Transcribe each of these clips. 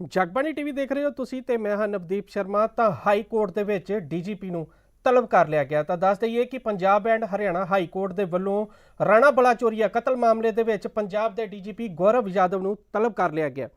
Jagbani TV ਦੇਖ ਰਹੇ ਹੋ ਤੁਸੀਂ ਤੇ ਮੈਂ ਹਾਂ ਨਵਦੀਪ ਸ਼ਰਮਾ, ਤਾਂ ਹਾਈ ਕੋਰਟ ਦੇ ਵਿੱਚ ਡੀਜੀਪੀ ਨੂੰ ਤਲਬ ਕਰ ਲਿਆ ਗਿਆ। ਤਾਂ ਦੱਸ ਦਈਏ ਕਿ Punjab and Haryana high court ਦੇ ਵੱਲੋਂ ਰਾਣਾ ਬਲਾਚੋਰੀਆ ਕਤਲ ਮਾਮਲੇ ਦੇ ਵਿੱਚ ਪੰਜਾਬ ਦੇ ਡੀਜੀਪੀ ਗੌਰਵ ਯਾਦਵ ਨੂੰ ਤਲਬ ਕਰ ਲਿਆ ਗਿਆ।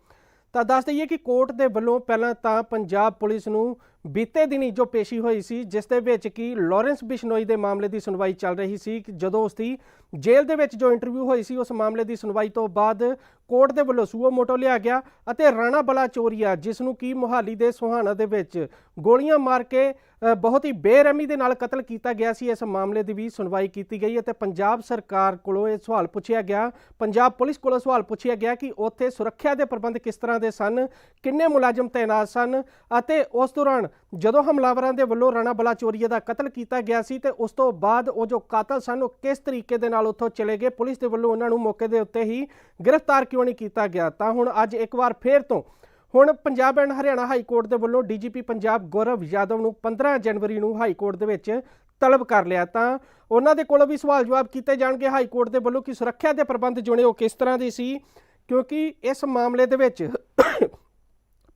ਤਾਂ ਦੱਸ ਦਈਏ ਕਿ ਕੋਰਟ ਦੇ ਵੱਲੋਂ ਪਹਿਲਾਂ ਤਾਂ ਪੰਜਾਬ ਪੁਲਿਸ ਨੂੰ ਬੀਤੇ ਦਿਨੀ ਜੋ ਪੇਸ਼ੀ ਹੋਈ ਸੀ, ਜਿਸ ਦੇ ਵਿੱਚ ਕਿ ਲਾਰੈਂਸ ਬਿਸ਼ਨੋਈ ਦੇ ਮਾਮਲੇ ਦੀ ਸੁਣਵਾਈ ਚੱਲ ਰਹੀ ਸੀ ਜਦੋਂ ਉਸ ਦੀ ਜੇਲ੍ਹ ਦੇ ਵਿੱਚ ਜੋ ਇੰਟਰਵਿਊ ਹੋਈ ਸੀ, ਉਸ ਮਾਮਲੇ ਦੀ ਸੁਣਵਾਈ ਤੋਂ ਬਾਅਦ ਕੋਰਟ ਦੇ ਵੱਲੋਂ ਸੂਓ ਮੋਟੋ ਲਿਆ ਗਿਆ ਅਤੇ ਰਾਣਾ ਬਲਾ ਚੋਰੀਆ, ਜਿਸ ਨੂੰ ਕੀ ਮੁਹਾਲੀ ਦੇ ਸੁਹਾਣਾ ਦੇ ਵਿੱਚ ਗੋਲੀਆਂ ਮਾਰ ਕੇ ਬਹੁਤ ਹੀ ਬੇਰਹਿਮੀ ਦੇ ਨਾਲ ਕਤਲ ਕੀਤਾ ਗਿਆ ਸੀ, ਇਸ ਮਾਮਲੇ ਦੀ ਵੀ ਸੁਣਵਾਈ ਕੀਤੀ ਗਈ ਅਤੇ ਪੰਜਾਬ ਸਰਕਾਰ ਕੋਲੋਂ ਇਹ ਸਵਾਲ ਪੁੱਛਿਆ ਗਿਆ, ਪੰਜਾਬ ਪੁਲਿਸ ਕੋਲੋਂ ਸਵਾਲ ਪੁੱਛਿਆ ਗਿਆ ਕਿ ਉੱਥੇ ਸੁਰੱਖਿਆ ਦੇ ਪ੍ਰਬੰਧ ਕਿਸ ਤਰ੍ਹਾਂ ਦੇ ਸਨ, ਕਿੰਨੇ ਮੁਲਾਜ਼ਮ ਤਾਇਨਾਤ ਸਨ ਅਤੇ ਉਸ ਦੌਰਾਨ ਜਦੋਂ ਹਮਲਾਵਰਾਂ ਦੇ ਵੱਲੋਂ ਰਾਣਾ ਬਲਾਚੋਰੀਆ ਦਾ ਕਤਲ ਕੀਤਾ ਗਿਆ ਸੀ ਤੇ ਉਸ ਤੋਂ ਬਾਅਦ ਉਹ ਜੋ ਕਾਤਲ ਸਨ, ਉਹ ਕਿਸ ਤਰੀਕੇ ਦੇ ਨਾਲ ਉੱਥੋਂ ਚਲੇ ਗਏ, ਪੁਲਿਸ ਦੇ ਵੱਲੋਂ ਉਹਨਾਂ ਨੂੰ ਮੌਕੇ ਦੇ ਉੱਤੇ ਹੀ ਗ੍ਰਿਫਤਾਰ ਕਿਉਂ ਨਹੀਂ ਕੀਤਾ ਗਿਆ? ਤਾਂ ਹੁਣ ਅੱਜ ਇੱਕ ਵਾਰ ਫੇਰ ਤੋਂ ਹੁਣ Punjab and Haryana high court ਦੇ ਵੱਲੋਂ ਡੀਜੀਪੀ ਪੰਜਾਬ ਗੌਰਵ ਯਾਦਵ ਨੂੰ 15 ਜਨਵਰੀ ਨੂੰ ਹਾਈ ਕੋਰਟ ਦੇ ਵਿੱਚ ਤਲਬ ਕਰ ਲਿਆ। ਤਾਂ ਉਹਨਾਂ ਦੇ ਕੋਲੋਂ ਵੀ ਸਵਾਲ ਜਵਾਬ ਕੀਤੇ ਜਾਣਗੇ ਹਾਈ ਕੋਰਟ ਦੇ ਵੱਲੋਂ ਕਿ ਸੁਰੱਖਿਆ ਦੇ ਪ੍ਰਬੰਧ ਜੁਣੇ ਉਹ ਕਿਸ ਤਰ੍ਹਾਂ ਦੇ ਸੀ? ਕਿਉਂਕਿ ਇਸ ਮਾਮਲੇ ਦੇ ਵਿੱਚ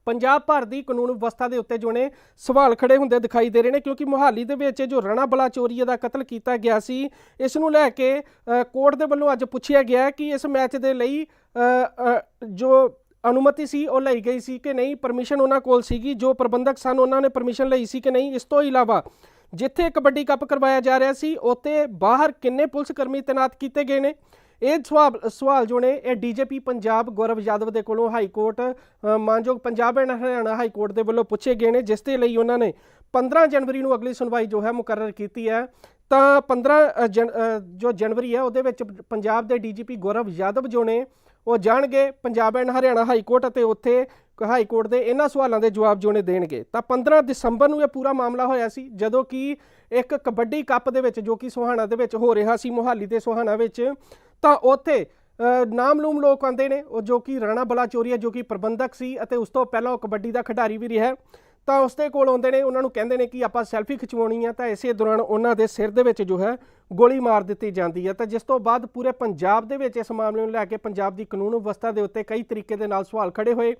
ਪੰਜਾਬ ਭਰ ਦੀ ਕਾਨੂੰਨ ਵਿਵਸਥਾ ਦੇ ਉੱਤੇ ਜੋ ਨੇ ਸਵਾਲ ਖੜੇ ਹੁੰਦੇ ਦਿਖਾਈ ਦੇ ਰਹੇ ਨੇ, ਕਿਉਂਕਿ ਮੁਹਾਲੀ ਦੇ ਵਿੱਚ ਜੋ ਰਣਾ ਬਲਾਚੋਰੀਆ ਦਾ ਕਤਲ ਕੀਤਾ ਗਿਆ ਸੀ, ਇਸ ਨੂੰ ਲੈ ਕੇ ਕੋਰਟ ਦੇ ਵੱਲੋਂ ਅੱਜ ਪੁੱਛਿਆ ਗਿਆ ਕਿ ਇਸ ਮੈਚ ਦੇ ਲਈ ਜੋ ਅਨੁਮਤੀ ਸੀ ਉਹ ਲਈ ਗਈ ਸੀ ਕਿ ਨਹੀਂ, ਪਰਮਿਸ਼ਨ ਉਹਨਾਂ ਕੋਲ ਸੀਗੀ, ਜੋ ਪ੍ਰਬੰਧਕ ਸਨ ਉਹਨਾਂ ਨੇ ਪਰਮਿਸ਼ਨ ਲਈ ਸੀ ਕਿ ਨਹੀਂ, ਇਸ ਤੋਂ ਇਲਾਵਾ ਜਿੱਥੇ ਕਬੱਡੀ ਕੱਪ ਕਰਵਾਇਆ ਜਾ ਰਿਹਾ ਸੀ, ਉੱਥੇ ਬਾਹਰ ਕਿੰਨੇ ਪੁਲਿਸ ਕਰਮੀ ਤਾਇਨਾਤ ਕੀਤੇ ਗਏ ਨੇ? ਇਹ ਸਵਾਲ ਸਵਾਲ ਜੋ ਨੇ ਇਹ ਡੀਜੀਪੀ ਪੰਜਾਬ ਗੌਰਵ ਯਾਦਵ ਦੇ ਕੋਲੋਂ ਹਾਈ ਕੋਰਟ ਮਾਨਯੋਗ Punjab and Haryana high court ਦੇ ਵੱਲੋਂ ਪੁੱਛੇ ਗਏ ਨੇ, ਜਿਸ ਦੇ ਲਈ ਉਹਨਾਂ ਨੇ 15 ਜਨਵਰੀ ਨੂੰ ਅਗਲੀ ਸੁਣਵਾਈ ਜੋ ਹੈ ਮੁਕਰਰ ਕੀਤੀ ਹੈ। ਤਾਂ 15 ਜਨ- ਜੋ ਜਨਵਰੀ ਹੈ, ਉਹਦੇ ਵਿੱਚ ਪੰਜਾਬ ਦੇ ਡੀਜੀਪੀ ਗੌਰਵ ਯਾਦਵ ਜੋ ਨੇ, ਉਹ ਜਾਣਗੇ Punjab and Haryana high court ਅਤੇ ਉੱਥੇ ਹਾਈ ਕੋਰਟ ਦੇ ਇਹਨਾਂ ਸਵਾਲਾਂ ਦੇ ਜਵਾਬ ਜੋ ਨੇ ਦੇਣਗੇ। ਤਾਂ 15 ਦਸੰਬਰ ਨੂੰ ਇਹ ਪੂਰਾ ਮਾਮਲਾ ਹੋਇਆ ਸੀ, ਜਦੋਂ ਕਿ ਇੱਕ ਕਬੱਡੀ ਕੱਪ ਦੇ ਵਿੱਚ, ਜੋ ਕਿ ਸੁਹਾਣਾ ਦੇ ਵਿੱਚ ਹੋ ਰਿਹਾ ਸੀ, ਮੋਹਾਲੀ ਦੇ ਸੁਹਾਣਾ ਵਿੱਚ ਤਾਂ ਉੱਥੇ ਨਾਮਲੂਮ ਲੋਕ ਆਉਂਦੇ ਨੇ, ਉਹ ਜੋ ਕਿ ਰਾਣਾ ਬਲਾਚੋਰੀਆ ਜੋ ਕਿ ਪ੍ਰਬੰਧਕ ਸੀ ਅਤੇ ਉਸ ਤੋਂ ਪਹਿਲਾਂ ਉਹ ਕਬੱਡੀ ਦਾ ਖਿਡਾਰੀ ਵੀ ਰਿਹਾ। ਤਾਂ ਉਸ ਦੇ ਕੋਲ ਆਉਂਦੇ ਨੇ, ਉਹਨਾਂ ਨੂੰ ਕਹਿੰਦੇ ਨੇ ਕਿ ਆਪਾਂ ਸੈਲਫੀ ਖਿਚਵਾਉਣੀ ਆ, ਤਾਂ ਇਸੇ ਦੌਰਾਨ ਉਹਨਾਂ ਦੇ ਸਿਰ ਦੇ ਵਿੱਚ ਜੋ ਹੈ, ਗੋਲੀ ਮਾਰ ਦਿੱਤੀ ਜਾਂਦੀ ਹੈ ਤਾਂ ਜਿਸ ਤੋਂ ਬਾਅਦ ਪੂਰੇ ਪੰਜਾਬ ਦੇ ਵਿੱਚ ਇਸ ਮਾਮਲੇ ਨੂੰ ਲੈ ਕੇ ਪੰਜਾਬ ਦੀ ਕਾਨੂੰਨ ਵਿਵਸਥਾ ਦੇ ਉੱਤੇ ਕਈ ਤਰੀਕੇ ਦੇ ਨਾਲ ਸਵਾਲ ਖੜੇ ਹੋਏ।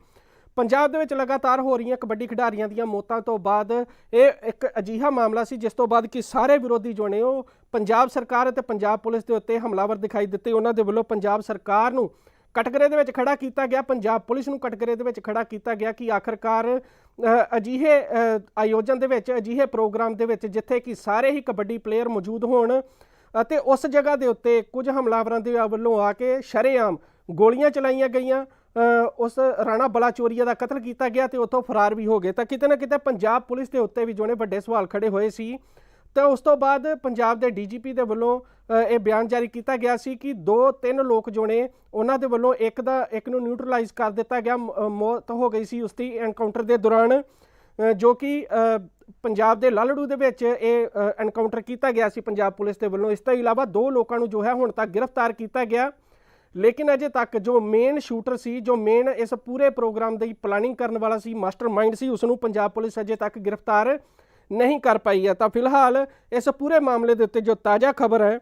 ਪੰਜਾਬ ਦੇ ਵਿੱਚ ਲਗਾਤਾਰ ਹੋ ਰਹੀਆਂ ਕਬੱਡੀ ਖਿਡਾਰੀਆਂ ਦੀਆਂ ਮੌਤਾਂ ਤੋਂ ਬਾਅਦ ਇਹ ਇੱਕ ਅਜੀਹਾ ਮਾਮਲਾ ਸੀ ਜਿਸ ਤੋਂ ਬਾਅਦ ਕਿ ਸਾਰੇ ਵਿਰੋਧੀ ਜੋ ਨੇ ਉਹ ਪੰਜਾਬ ਸਰਕਾਰ ਅਤੇ ਪੰਜਾਬ ਪੁਲਿਸ ਦੇ ਉੱਤੇ ਹਮਲਾਵਰ ਦਿਖਾਈ ਦਿੱਤੇ। ਉਹਨਾਂ ਦੇ ਵੱਲੋਂ ਪੰਜਾਬ ਸਰਕਾਰ ਨੂੰ ਕਟਕਰੇ ਦੇ ਵਿੱਚ ਖੜਾ ਕੀਤਾ ਗਿਆ, ਪੰਜਾਬ ਪੁਲਿਸ ਨੂੰ ਕਟਕਰੇ ਦੇ ਵਿੱਚ ਖੜਾ ਕੀਤਾ ਗਿਆ ਕਿ ਆਖਰਕਾਰ ਅਜਿਹੇ ਆਯੋਜਨ ਦੇ ਵਿੱਚ, ਅਜਿਹੇ ਪ੍ਰੋਗਰਾਮ ਦੇ ਵਿੱਚ ਜਿੱਥੇ ਕਿ ਸਾਰੇ ਹੀ ਕਬੱਡੀ ਪਲੇਅਰ ਮੌਜੂਦ ਹੋਣ ਅਤੇ ਉਸ ਜਗ੍ਹਾ ਦੇ ਉੱਤੇ ਕੁਝ ਹਮਲਾਵਰਾਂ ਦੇ ਵੱਲੋਂ ਆ ਕੇ ਸ਼ਰੇਆਮ ਗੋਲੀਆਂ ਚਲਾਈਆਂ ਗਈਆਂ। ਉਸ ਰਾਣਾ ਬਲਾਚੋਰੀਆ ਦਾ ਕਤਲ ਕੀਤਾ ਗਿਆ ਤੇ ਉੱਥੋਂ ਫਰਾਰ ਵੀ ਹੋ ਗਏ। ਤਾਂ ਕਿਤੇ ਨਾ ਕਿਤੇ ਪੰਜਾਬ ਪੁਲਿਸ ਦੇ ਉੱਤੇ ਵੀ ਜੋ ਨੇ ਵੱਡੇ ਸਵਾਲ ਖੜੇ ਹੋਏ ਸੀ। ਤਾਂ ਉਸ ਤੋਂ ਬਾਅਦ ਪੰਜਾਬ ਦੇ ਡੀਜੀਪੀ ਦੇ ਵੱਲੋਂ ਇਹ ਬਿਆਨ ਜਾਰੀ ਕੀਤਾ ਗਿਆ ਸੀ ਕਿ ਦੋ ਤਿੰਨ ਲੋਕ ਜੋ ਨੇ ਉਹਨਾਂ ਦੇ ਵੱਲੋਂ ਇੱਕ ਦਾ, ਇੱਕ ਨੂੰ ਨਿਊਟਰਲਾਈਜ਼ ਕਰ ਦਿੱਤਾ ਗਿਆ। ਮ- ਮੌਤ ਹੋ ਗਈ ਸੀ ਉਸ ਦੀ ਐਨਕਾਊਂਟਰ ਦੇ ਦੌਰਾਨ ਜੋ ਕਿ ਪੰਜਾਬ ਦੇ ਲਾਲੜੂ ਦੇ ਵਿੱਚ ਇਹ ਐਨਕਾਊਂਟਰ ਕੀਤਾ ਗਿਆ ਸੀ। ਪੰਜਾਬ ਪੁਲਿਸ ਦੇ ਵੱਲੋਂ ਇਸ ਤੋਂ ਇਲਾਵਾ ਦੋ ਲੋਕਾਂ ਨੂੰ ਜੋ ਹੈ ਹੁਣ ਤੱਕ ਗ੍ਰਿਫਤਾਰ ਕੀਤਾ ਗਿਆ। ਲੇਕਿਨ ਅਜੇ ਤੱਕ ਜੋ ਮੇਨ ਸ਼ੂਟਰ ਸੀ, ਜੋ ਮੇਨ ਇਸ ਪੂਰੇ ਪ੍ਰੋਗਰਾਮ ਦੀ ਪਲਾਨਿੰਗ ਕਰਨ ਵਾਲਾ ਸੀ ਮਾਸਟਰਮਾਈਂਡ ਸੀ ਉਸ ਨੂੰ ਪੰਜਾਬ ਪੁਲਿਸ ਅਜੇ ਤੱਕ ਗ੍ਰਿਫਤਾਰ ਨਹੀਂ ਕਰ ਪਾਈ ਹੈ। ਤਾਂ ਫਿਲਹਾਲ ਇਸ ਪੂਰੇ ਮਾਮਲੇ ਦੇ ਉੱਤੇ ਜੋ ਤਾਜ਼ਾ ਖਬਰ ਹੈ,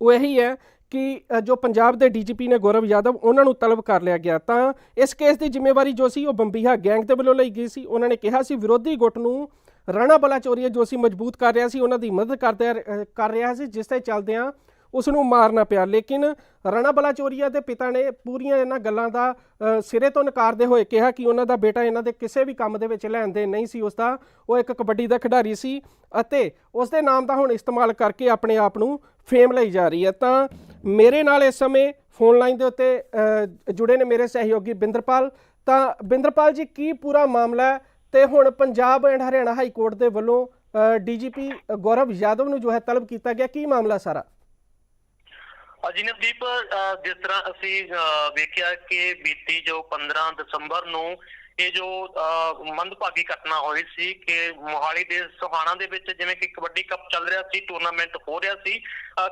ਉਹ ਇਹੀ ਹੈ ਕਿ ਜੋ ਪੰਜਾਬ ਦੇ ਡੀਜੀਪੀ ਨੇ ਗੌਰਵ ਯਾਦਵ, ਉਹਨਾਂ ਨੂੰ ਤਲਬ ਕਰ ਲਿਆ ਗਿਆ। ਤਾਂ ਇਸ ਕੇਸ ਦੀ ਜ਼ਿੰਮੇਵਾਰੀ ਜੋ ਸੀ, ਉਹ ਬੰਬੀਹਾ ਗੈਂਗ ਦੇ ਵੱਲੋਂ ਲਈ ਗਈ ਸੀ। ਉਹਨਾਂ ਨੇ ਕਿਹਾ ਸੀ, ਵਿਰੋਧੀ ਗੁੱਟ ਨੂੰ ਰਾਣਾ ਬਲਾਚੋਰੀਆ ਜੋ ਸੀ ਮਜ਼ਬੂਤ ਕਰ ਰਿਹਾ ਸੀ, ਉਹਨਾਂ ਦੀ ਮਦਦ ਕਰਦੇ ਕਰ ਰਿਹਾ ਸੀ, ਜਿਸ ਤੇ ਚੱਲਦਿਆਂ ਉਸ ਨੂੰ ਮਾਰਨਾ ਪਿਆ। ਲੇਕਿਨ ਰਾਣਾ ਬਲਾਚੋਰੀਆ ਦੇ ਪਿਤਾ ਨੇ ਪੂਰੀਆਂ ਇਹਨਾਂ ਗੱਲਾਂ ਦਾ ਸਿਰੇ ਤੋਂ ਨਕਾਰਦੇ ਹੋਏ ਕਿਹਾ ਕਿ ਉਹਨਾਂ ਦਾ ਬੇਟਾ ਇਹਨਾਂ ਦੇ ਕਿਸੇ ਵੀ ਕੰਮ ਦੇ ਵਿੱਚ ਲੈਣ ਨਹੀਂ ਸੀ। ਉਸਦਾ ਉਹ ਇੱਕ ਕਬੱਡੀ ਦਾ ਖਿਡਾਰੀ ਸੀ ਅਤੇ ਉਸ ਦੇ ਨਾਮ ਦਾ ਹੁਣ ਇਸਤੇਮਾਲ ਕਰਕੇ ਆਪਣੇ ਆਪ ਨੂੰ ਫੇਮ ਲਈ ਜਾ ਰਹੀ ਹੈ। ਤਾਂ ਮੇਰੇ ਨਾਲ ਇਸ ਸਮੇਂ ਫੋਨ ਲਾਈਨ ਦੇ ਉੱਤੇ ਜੁੜੇ ਨੇ ਮੇਰੇ ਸਹਿਯੋਗੀ ਬਿੰਦਰਪਾਲ। ਤਾਂ ਬਿੰਦਰਪਾਲ ਜੀ, ਕੀ ਪੂਰਾ ਮਾਮਲਾ ਹੈ? ਤੇ ਹੁਣ Punjab and Haryana high court ਦੇ ਵੱਲੋਂ ਡੀਜੀਪੀ ਗੌਰਵ ਯਾਦਵ ਨੂੰ ਜੋ ਹੈ ਤਲਬ ਕੀਤਾ ਗਿਆ, ਕੀ ਮਾਮਲਾ ਸਾਰਾ? ਅਜੀ ਨਵਦੀਪ ਅਹ ਜਿਸ ਤਰ੍ਹਾਂ ਅਸੀਂ ਅਹ ਵੇਖਿਆ ਕਿ ਬੀਤੀ ਜੋ 15 ਦਸੰਬਰ ਨੂੰ ਇਹ ਜੋ ਮੰਦਭਾਗੀ ਘਟਨਾ ਹੋਈ ਸੀ ਕਿ ਮੋਹਾਲੀ ਦੇ ਸੁਹਾਣਾ ਦੇ ਵਿੱਚ ਜਿਵੇਂ ਕਿ ਕਬੱਡੀ ਕੱਪ ਚੱਲ ਰਿਹਾ ਸੀ ਟੂਰਨਾਮੈਂਟ ਹੋ ਰਿਹਾ ਸੀ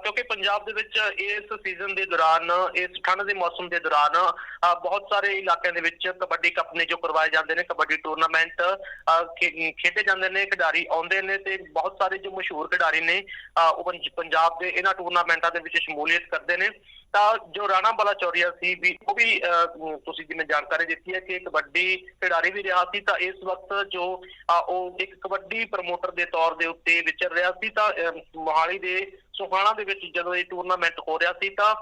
ਕਿਉਂਕਿ ਪੰਜਾਬ ਦੇ ਵਿੱਚ ਇਸ ਸੀਜ਼ਨ ਦੇ ਦੌਰਾਨ, ਇਸ ਠੰਡ ਦੇ ਮੌਸਮ ਦੇ ਦੌਰਾਨ ਬਹੁਤ ਸਾਰੇ ਇਲਾਕਿਆਂ ਦੇ ਵਿੱਚ ਕਬੱਡੀ ਕੱਪ ਨੇ ਜੋ ਕਰਵਾਏ ਜਾਂਦੇ ਨੇ, ਕਬੱਡੀ ਟੂਰਨਾਮੈਂਟ ਅਹ ਖੇਡੇ ਜਾਂਦੇ ਨੇ, ਖਿਡਾਰੀ ਆਉਂਦੇ ਨੇ ਤੇ ਬਹੁਤ ਸਾਰੇ ਜੋ ਮਸ਼ਹੂਰ ਖਿਡਾਰੀ ਨੇ, ਅਹ, ਉਹ ਪੰਜਾਬ ਦੇ ਇਹਨਾਂ ਟੂਰਨਾਮੈਂਟਾਂ ਦੇ ਵਿੱਚ ਸ਼ਮੂਲੀਅਤ ਕਰਦੇ ਨੇ। ਤਾਂ ਜੋ ਰਾਣਾ ਬਲਾਚੌਰੀਆ ਸੀ ਵੀ ਉਹ ਵੀ ਅਹ, ਤੁਸੀਂ ਜਿਵੇਂ ਜਾਣਕਾਰੀ ਦਿੱਤੀ ਹੈ ਕਿ ਕਬੱਡੀ ਖਿਡਾਰੀ ਵੀ ਰਿਹਾ ਸੀ ਤਾਂ ਇਸ ਵਕਤ ਜੋ ਉਹ ਇੱਕ ਕਬੱਡੀ ਪ੍ਰਮੋਟਰ ਦੇ ਤੌਰ ਦੇ ਉੱਤੇ ਵਿਚਰ ਰਿਹਾ ਸੀ ਤਾਂ ਮੋਹਾਲੀ ਦੇ ਸੁਹਾਣਾ ਦੇ ਵਿੱਚ ਜਦੋਂ ਇਹ ਟੂਰਨਾਮੈਂਟ ਹੋ ਰਿਹਾ ਸੀ ਤਾਂ